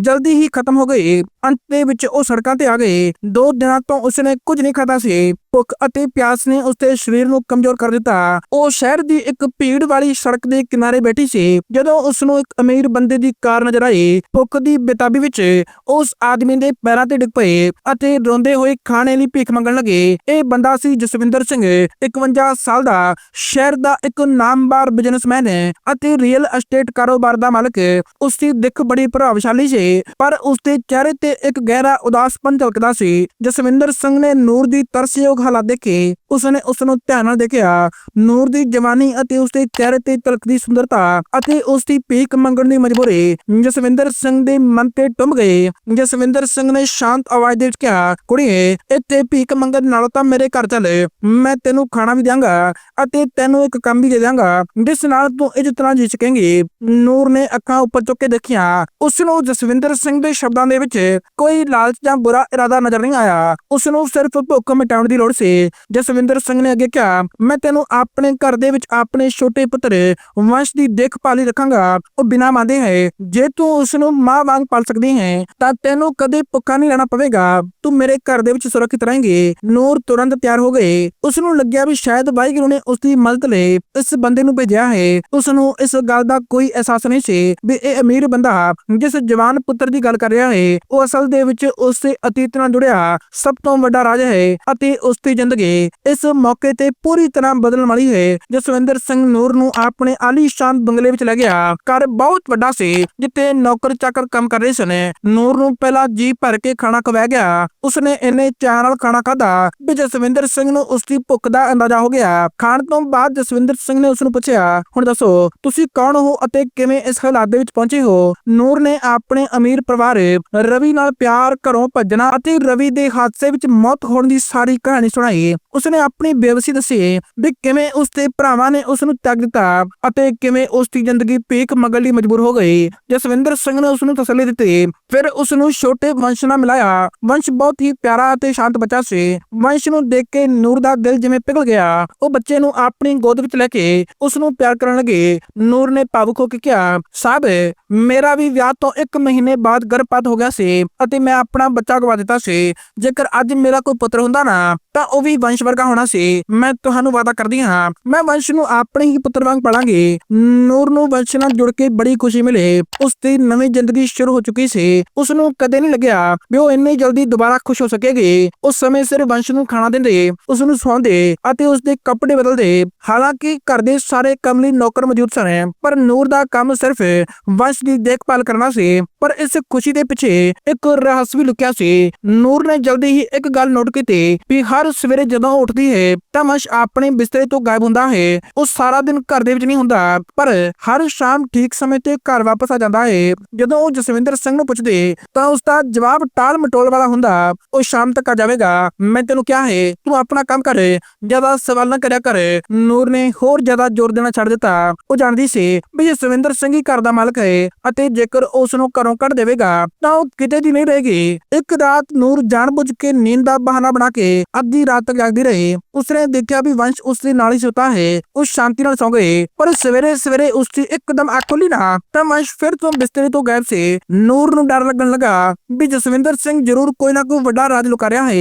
ਜਲਦੀ ਹੀ ਖਤਮ ਹੋ ਗਈ। ਅੰਤ ਦੇ ਵਿੱਚ ਉਹ ਸੜਕਾਂ ਤੇ ਆ ਗਏ। ਦੋ ਦਿਨਾਂ ਤੋਂ ਉਸਨੇ ਕੁਝ ਨਹੀਂ ਖਾਧਾ ਸੀ। ਭੁੱਖ ਅਤੇ ਪਿਆਸ ਨੇ ਉਸਦੇ ਸਰੀਰ ਨੂੰ ਕਮਜ਼ੋਰ ਕਰ ਦਿੱਤਾ। ਉਹ ਸ਼ਹਿਰ ਦੀ ਇੱਕ ਭੀੜ ਵਾਲੀ ਸੜਕ ਦੇ ਕਿਨਾਰੇ ਬੈਠੀ ਸੀ। ਜਦੋਂ ਉਸ ਨੂੰ ਇੱਕ ਅਮੀਰ ਬੰਦੇ ਦੀ ਕਾਰ ਨਜ਼ਰ ਆਈ, ਭੁੱਖ ਦੀ ਬੇਤਾਬੀ ਵਿੱਚ ਉਸ ਆਦਮੀ ਦੇ ਪੈਰਾਂ ਤੇ ਡਿੱਗ ਪਏ ਅਤੇ ਰੋਂਦੇ ਹੋਏ ਖਾਣੇ ਲਈ ਭੀਖ ਮੰਗਣ ਲੱਗੇ। ਇਹ ਬੰਦਾ ਸੀ ਜਸਵਿੰਦਰ ਸਿੰਘ 51 ਸਾਲ ਦਾ, ਸ਼ਹਿਰ ਦਾ ਇੱਕ ਨਾਮਵਰ ਬਿਜ਼ਨਸਮੈਨ ਅਤੇ ਰੀਅਲ ਅਸਟੇਟ ਕਾਰੋਬਾਰ ਦਾ ਮਾਲਕ। ਉਸ ਦੀ ਦਿੱਖ ਬੜੀ ਪ੍ਰਭਾਵਸ਼ਾਲੀ ਸੀ, ਪਰ ਉਸ ਦੇ ਚਿਹਰੇ ਤੇ ਇੱਕ ਗਹਿਰਾ ਉਦਾਸਪਨ ਝਲਕਦਾ ਸੀ। ਜਸਵਿੰਦਰ ਸਿੰਘ ਨੇ ਨੂਰ ਦੀ ਤਰਸਯੋਗ ਹਾਲਾਤ ਦੇਖੇ, ਉਸਨੇ ਉਸ ਨੂੰ ਧਿਆਨ ਨਾਲ ਦੇਖਿਆ। ਨੂਰ ਦੀ ਜਵਾਨੀ ਅਤੇ ਉਸ ਦੇ ਚਿਹਰੇ ਤੇ ਤਲਕਦੀ ਸੁੰਦਰਤਾ ਅਤੇ ਉਸ ਦੀ ਭੀਖ ਮੰਗਣ ਦੀ ਮਜਬੂਰੀ ਜਸਵਿੰਦਰ ਸਿੰਘ ਦੇ ਮਨ ਤੇ ਟੁੰਬ ਗਏ। ਜਸਵਿੰਦਰ ਸਿੰਘ ਨੇ ਸ਼ਾਂਤ ਆਵਾਜ਼ ਦੇ ਵਿੱਚ ਕਿਹਾ, ਕੁੜੀਏ, ਇੱਥੇ ਭੀਖ ਮੰਗਣ ਨਾਲੋਂ ਤਾਂ ਮੇਰੇ ਘਰ ਚੱਲ। ਮੈਂ ਤੈਨੂੰ ਖਾਣਾ ਵੀ ਦਿਆਂਗਾ ਅਤੇ ਤੈਨੂੰ ਇੱਕ ਕੰਮ ਵੀ ਦੇ ਦਿਆਂਗਾ, ਜਿਸ ਨਾਲ ਤੂੰ ਇੱਜ਼ਤ ਨਾਲ ਜੀ ਸਕੇਂਗੀ। ਨੂਰ ਨੇ ਅੱਖਾਂ ਉੱਪਰ ਚੁੱਕ ਕੇ ਦੇਖੀਆਂ। ਉਸ ਨੂੰ ਜਸਵਿੰਦਰ ਸਿੰਘ ਦੇ ਸ਼ਬਦਾਂ ਦੇ ਵਿੱਚ ਕੋਈ ਲਾਲਚ ਜਾਂ ਬੁਰਾ ਇਰਾਦਾ ਨਜ਼ਰ ਨਹੀਂ ਆਇਆ। ਉਸ ਨੂੰ ਸਿਰਫ ਭੁੱਖ ਮਿਟਾਉਣ ਦੀ ਲੋੜ ਸੀ। ਜਸਵਿੰਦਰ ਸਿੰਘ ਨੇ ਅੱਗੇ ਕਿਹਾ, ਮੈਂ ਤੈਨੂੰ ਆਪਣੇ ਘਰ ਦੇ ਵਿੱਚ ਆਪਣੇ ਛੋਟੇ ਪੁੱਤਰ ਵੰਸ਼ ਦੀ ਦੇਖਭਾਲ ਰੱਖਾਂਗਾ। ਉਹ ਬਿਨਾਂ ਮੰਦੇ ਹੈ। ਜੇ ਤੂੰ ਉਸ ਨੂੰ ਮਾਂ ਵਾਂਗ ਪਾਲ ਸਕਦੀ ਹੈ, ਤਾਂ ਤੈਨੂੰ ਕਦੇ ਭੁੱਖਾ ਨਹੀਂ ਰਹਿਣਾ ਪਵੇਗਾ। ਤੂੰ ਮੇਰੇ ਘਰ ਦੇ ਵਿੱਚ ਸੁਰੱਖਿਅਤ ਰਹੇਂਗੀ। ਨੂਰ ਤੁਰੰਤ ਤਿਆਰ ਹੋ ਗਏ। ਉਸ ਨੂੰ ਲੱਗਿਆ ਵੀ ਸ਼ਾਇਦ ਵਾਹਿਗੁਰੂ ਨੇ ਉਸ ਦੀ ਮਦਦ ਲਈ ਇਸ ਬੰਦੇ ਨੂੰ ਭੇਜਿਆ ਹੈ। ਉਸ ਨੂੰ ਇਸ ਗੱਲ ਦਾ ਕੋਈ ਅਹਿਸਾਸ ਨਹੀਂ ਸੀ ਵੀ ਇਹ ਅਮੀਰ ਬੰਦਾ ਜਿਸ ਜਵਾਨ ਪੁੱਤਰ ਦੀ ਗੱਲ ਕਰ ਰਿਹਾ ਹੈ। ਉਹ ਅਸਲ ਦੇ ਵਿੱਚ ਉਸ ਦੇ ਅਤੀਤ ਨਾਲ ਜੁੜਿਆ। ਸਭ ਤੋਂ ਵੱਡਾ ਰਾਜ ਹੈ ਅਤੇ ਉਸ ਦੀ ਜ਼ਿੰਦਗੀ। ਇਸ ਮੌਕੇ ਤੇ ਪੂਰੀ ਤਰ੍ਹਾਂ ਬਦਲਣ ਵਾਲੀ ਹੈ ਜਸਵਿੰਦਰ ਸਿੰਘ ਨੂਰ ਨੂੰ ਆਪਣੇ ਆਲੀਸ਼ਾਨ ਬੰਗਲੇ ਵਿੱਚ ਲੈ ਗਿਆ। ਘਰ ਬਹੁਤ ਵੱਡਾ ਸੀ, ਜਿੱਥੇ ਨੌਕਰ ਚਾਕਰ ਕੰਮ ਕਰ ਰਹੇ ਸਨ। ਨੂਰ ਨੂੰ ਪਹਿਲਾਂ ਜੀ ਭਰ ਕੇ ਖਾਣਾ ਖਵਾਇਆ ਗਿਆ। ਉਸਨੇ ਇੰਨੇ ਚਾਅ ਨਾਲ ਖਾਣਾ ਖਾਧਾ, ਵੀ ਜਸਵਿੰਦਰ ਸਿੰਘ ਨੂੰ ਉਸ ਭੁੱਖ ਦਾ ਅੰਦਾਜ਼ਾ ਹੋ ਗਿਆ। ਖਾਣ ਤੋਂ ਬਾਅਦ ਜਸਵਿੰਦਰ ਸਿੰਘ ਨੇ ਉਸ ਨੂੰ ਪੁੱਛਿਆ, ਹੁਣ ਦੱਸੋ, ਤੁਸੀਂ ਕੌਣ ਹੋ ਅਤੇ ਕਿਵੇਂ ਇਸ ਹਾਲਾਤ ਦੇ ਵਿੱਚ ਪਹੁੰਚੇ ਹੋ? ਨੂਰ ਨੇ ਆਪਣੇ ਅਮੀਰ ਪਰਿਵਾਰ ਰਵੀ ਨਾਲ ਪਿਆਰ ਘਰੋਂ ਭੱਜਣਾ ਅਤੇ ਰਵੀ ਦੇ ਹਾਦਸੇ ਵਿੱਚ ਮੌਤ ਹੋਣ ਦੀ ਸਾਰੀ ਕਹਾਣੀ आणि सोळा हे ਉਸਨੇ ਆਪਣੀ ਬੇਵਸੀ ਦੱਸੀ ਵੀ ਕਿਵੇਂ ਉਸ ਦੇ ਭਰਾਵਾਂ ਨੇ ਉਸ ਨੂੰ ਤਿਆਗ ਦਿੱਤਾ ਅਤੇ ਕਿਵੇਂ ਉਸ ਦੀ ਜ਼ਿੰਦਗੀ ਭੀਖ ਮੰਗਣ ਲਈ ਮਜਬੂਰ ਹੋ ਗਈ। ਜਸਵਿੰਦਰ ਸਿੰਘ ਨੇ ਉਸ ਨੂੰ ਤਸੱਲੀ ਦਿੱਤੀ। ਫਿਰ ਉਸ ਨੂੰ ਛੋਟੇ ਵੰਸ਼ ਨਾਲ ਮਿਲਾਇਆ। ਵੰਸ਼ ਬਹੁਤ ਹੀ ਪਿਆਰਾ ਅਤੇ ਸ਼ਾਂਤ ਬੱਚਾ ਸੀ। ਵੰਸ਼ ਨੂੰ ਦੇਖ ਕੇ ਨੂਰ ਦਾ ਦਿਲ ਜਿਵੇਂ ਪਿਘਲ ਗਿਆ। ਉਹ ਬੱਚੇ ਨੂੰ ਆਪਣੀ ਗੋਦ ਵਿੱਚ ਲੈ ਕੇ ਉਸ ਨੂੰ ਪਿਆਰ ਕਰਨ ਲੱਗੇ। ਨੂਰ ਨੇ ਭਾਵੁਕ ਹੋ ਕੇ ਕਿਹਾ, ਸਾਹਿਬ, ਮੇਰਾ ਵੀ ਵਿਆਹ ਤੋਂ 1 ਮਹੀਨੇ ਬਾਅਦ ਗਰਭਪਾਤ ਹੋ ਗਿਆ ਸੀ ਅਤੇ ਮੈਂ ਆਪਣਾ ਬੱਚਾ ਗਵਾ ਦਿੱਤਾ ਸੀ। ਜੇਕਰ ਅੱਜ ਮੇਰਾ ਕੋਈ ਪੁੱਤਰ ਹੁੰਦਾ ਨਾ, ਤਾਂ ਉਹ ਵੀ ਵੰਸ਼ ਵਰਗਾ ਹੋਣਾ ਸੀ। ਮੈਂ ਤੁਹਾਨੂੰ ਵਾਅਦਾ ਕਰਦੀ ਹਾਂ। ਮੈਂ ਵੰਸ਼ ਨੂੰ ਆਪਣੇ ਹੀ ਪੁੱਤਰ ਵਾਂਗ ਪਾਲਾਂਗੀ। ਨੂਰ ਨੂੰ ਵੰਸ਼ ਨਾਲ ਜੁੜ ਕੇ ਬੜੀ ਖੁਸ਼ੀ ਮਿਲੀ। ਉਸ ਦੀ ਨਵੀਂ ਜ਼ਿੰਦਗੀ ਸ਼ੁਰੂ ਹੋ ਚੁੱਕੀ ਸੀ। ਉਸ ਨੂੰ ਕਦੇ ਨਹੀਂ ਲੱਗਿਆ ਵੀ ਉਹ ਇੰਨੀ ਜਲਦੀ ਦੁਬਾਰਾ ਖੁਸ਼ ਹੋ ਸਕੇਗੀ। ਉਸ ਸਮੇਂ ਸਿਰ ਵੰਸ਼ ਨੂੰ ਖਾਣਾ ਦਿੰਦੇ ਉਸ ਨੂੰ ਸੌਂਦੇ ਅਤੇ ਉਸ ਦੇ ਕੱਪੜੇ ਬਦਲਦੇ। ਹਾਲਾਂਕਿ ਘਰ ਦੇ ਸਾਰੇ ਕੰਮ ਲਈ ਨੌਕਰ ਮੌਜੂਦ ਸਨ, ਪਰ ਨੂਰ ਦਾ ਕੰਮ ਸਿਰਫ ਵੰਸ਼ ਦੀ ਦੇਖਭਾਲ ਕਰਨਾ ਸੀ। ਪਰ ਇਸ ਖੁਸ਼ੀ ਦੇ ਪਿੱਛੇ ਇੱਕ ਰਹੱਸ ਵੀ ਲੁਕਿਆ ਸੀ। ਨੂਰ ਨੇ ਜਲਦੀ ਹੀ ਇੱਕ ਗੱਲ ਨੋਟ ਕੀਤੀ ਵੀ ਹਰ ਸਵੇਰੇ ਜਦੋਂ ਉੱਠਦੀ ਹੈ ਤਾਂ ਵੰਸ਼ ਆਪਣੇ ਬਿਸਤਰੇ ਤੋਂ ਗਾਇਬ ਹੁੰਦਾ ਹੈ। ਉਹ ਸਾਰਾ ਦਿਨ ਘਰ ਦੇ ਵਿੱਚ ਨਹੀਂ ਹੁੰਦਾ, ਪਰ ਹਰ ਸ਼ਾਮ ਠੀਕ ਸਮੇਂ ਤੇ ਘਰ ਵਾਪਸ ਆ ਜਾਂਦਾ ਹੈ। ਜਦੋਂ ਉਹ ਜਸਵਿੰਦਰ ਸਿੰਘ ਨੂੰ ਪੁੱਛਦੇ, ਤਾਂ ਉਸ ਦਾ ਜਵਾਬ ਟਾਲ ਮਟੋਲ ਵਾਲਾ ਹੁੰਦਾ, ਉਹ ਸ਼ਾਮ ਤੱਕ ਆ ਜਾਵੇਗਾ। ਮੈਂ ਤੈਨੂੰ ਕਿਹਾ ਹੈ, ਤੂੰ ਆਪਣਾ ਕੰਮ ਕਰ, ਜ਼ਿਆਦਾ ਸਵਾਲ ਨਾ ਕਰਿਆ ਕਰ। ਨੂਰ ਨੇ ਹੋਰ ਜ਼ਿਆਦਾ ਜ਼ੋਰ ਦੇਣਾ ਛੱਡ ਦਿੱਤਾ। ਉਹ ਜਾਣਦੀ ਸੀ ਵੀ ਜਸਵਿੰਦਰ ਸਿੰਘ ਹੀ ਘਰ ਦਾ ਮਾਲਕ ਹੈ ਅਤੇ ਜੇਕਰ ਉਸ ਨੂੰ ਘਰੋਂ ਕੱਢ ਦੇਵੇਗਾ, ਤਾਂ ਉਹ ਕਿਤੇ ਦੀ ਨਹੀਂ ਰਹੇਗੀ। ਇੱਕ ਰਾਤ ਨੂਰ ਜਾਣਬੁੱਝ ਕੇ ਨੀਂਦ ਦਾ ਬਹਾਨਾ ਬਣਾ ਕੇ ਅੱਧੀ ਰਾਤ ਤੱਕ ਜਾਗਦੀ ਰਹੀ। ਉਸਨੇ ਦੇਖਿਆ ਵੀ ਵੰਸ਼ ਉਸ ਦੇ ਨਾਲ ਹੀ ਸੁੱਤਾ ਹੈ, ਉਹ ਸ਼ਾਂਤੀ ਨਾਲ ਸੌਂ ਗਏ। ਪਰ ਸਵੇਰੇ ਸਵੇਰੇ ਉਸ ਦੀ ਇੱਕਦਮ ਅੱਖ ਖੁੱਲੀ ਨਾ, ਤਾਂ ਵੰਸ਼ ਫਿਰ ਤੋਂ ਬਿਸਤਰੇ ਤੋਂ ਗਾਇਬ ਸੀ। ਨੂਰ ਨੂੰ ਡਰ ਲੱਗਣ ਲੱਗਾ ਵੀ ਜਸਵਿੰਦਰ ਸਿੰਘ ਜ਼ਰੂਰ ਕੋਈ ਨਾ ਕੋਈ ਵੱਡਾ ਰਾਜ ਲੁਕਾ ਰਿਹਾ ਹੈ।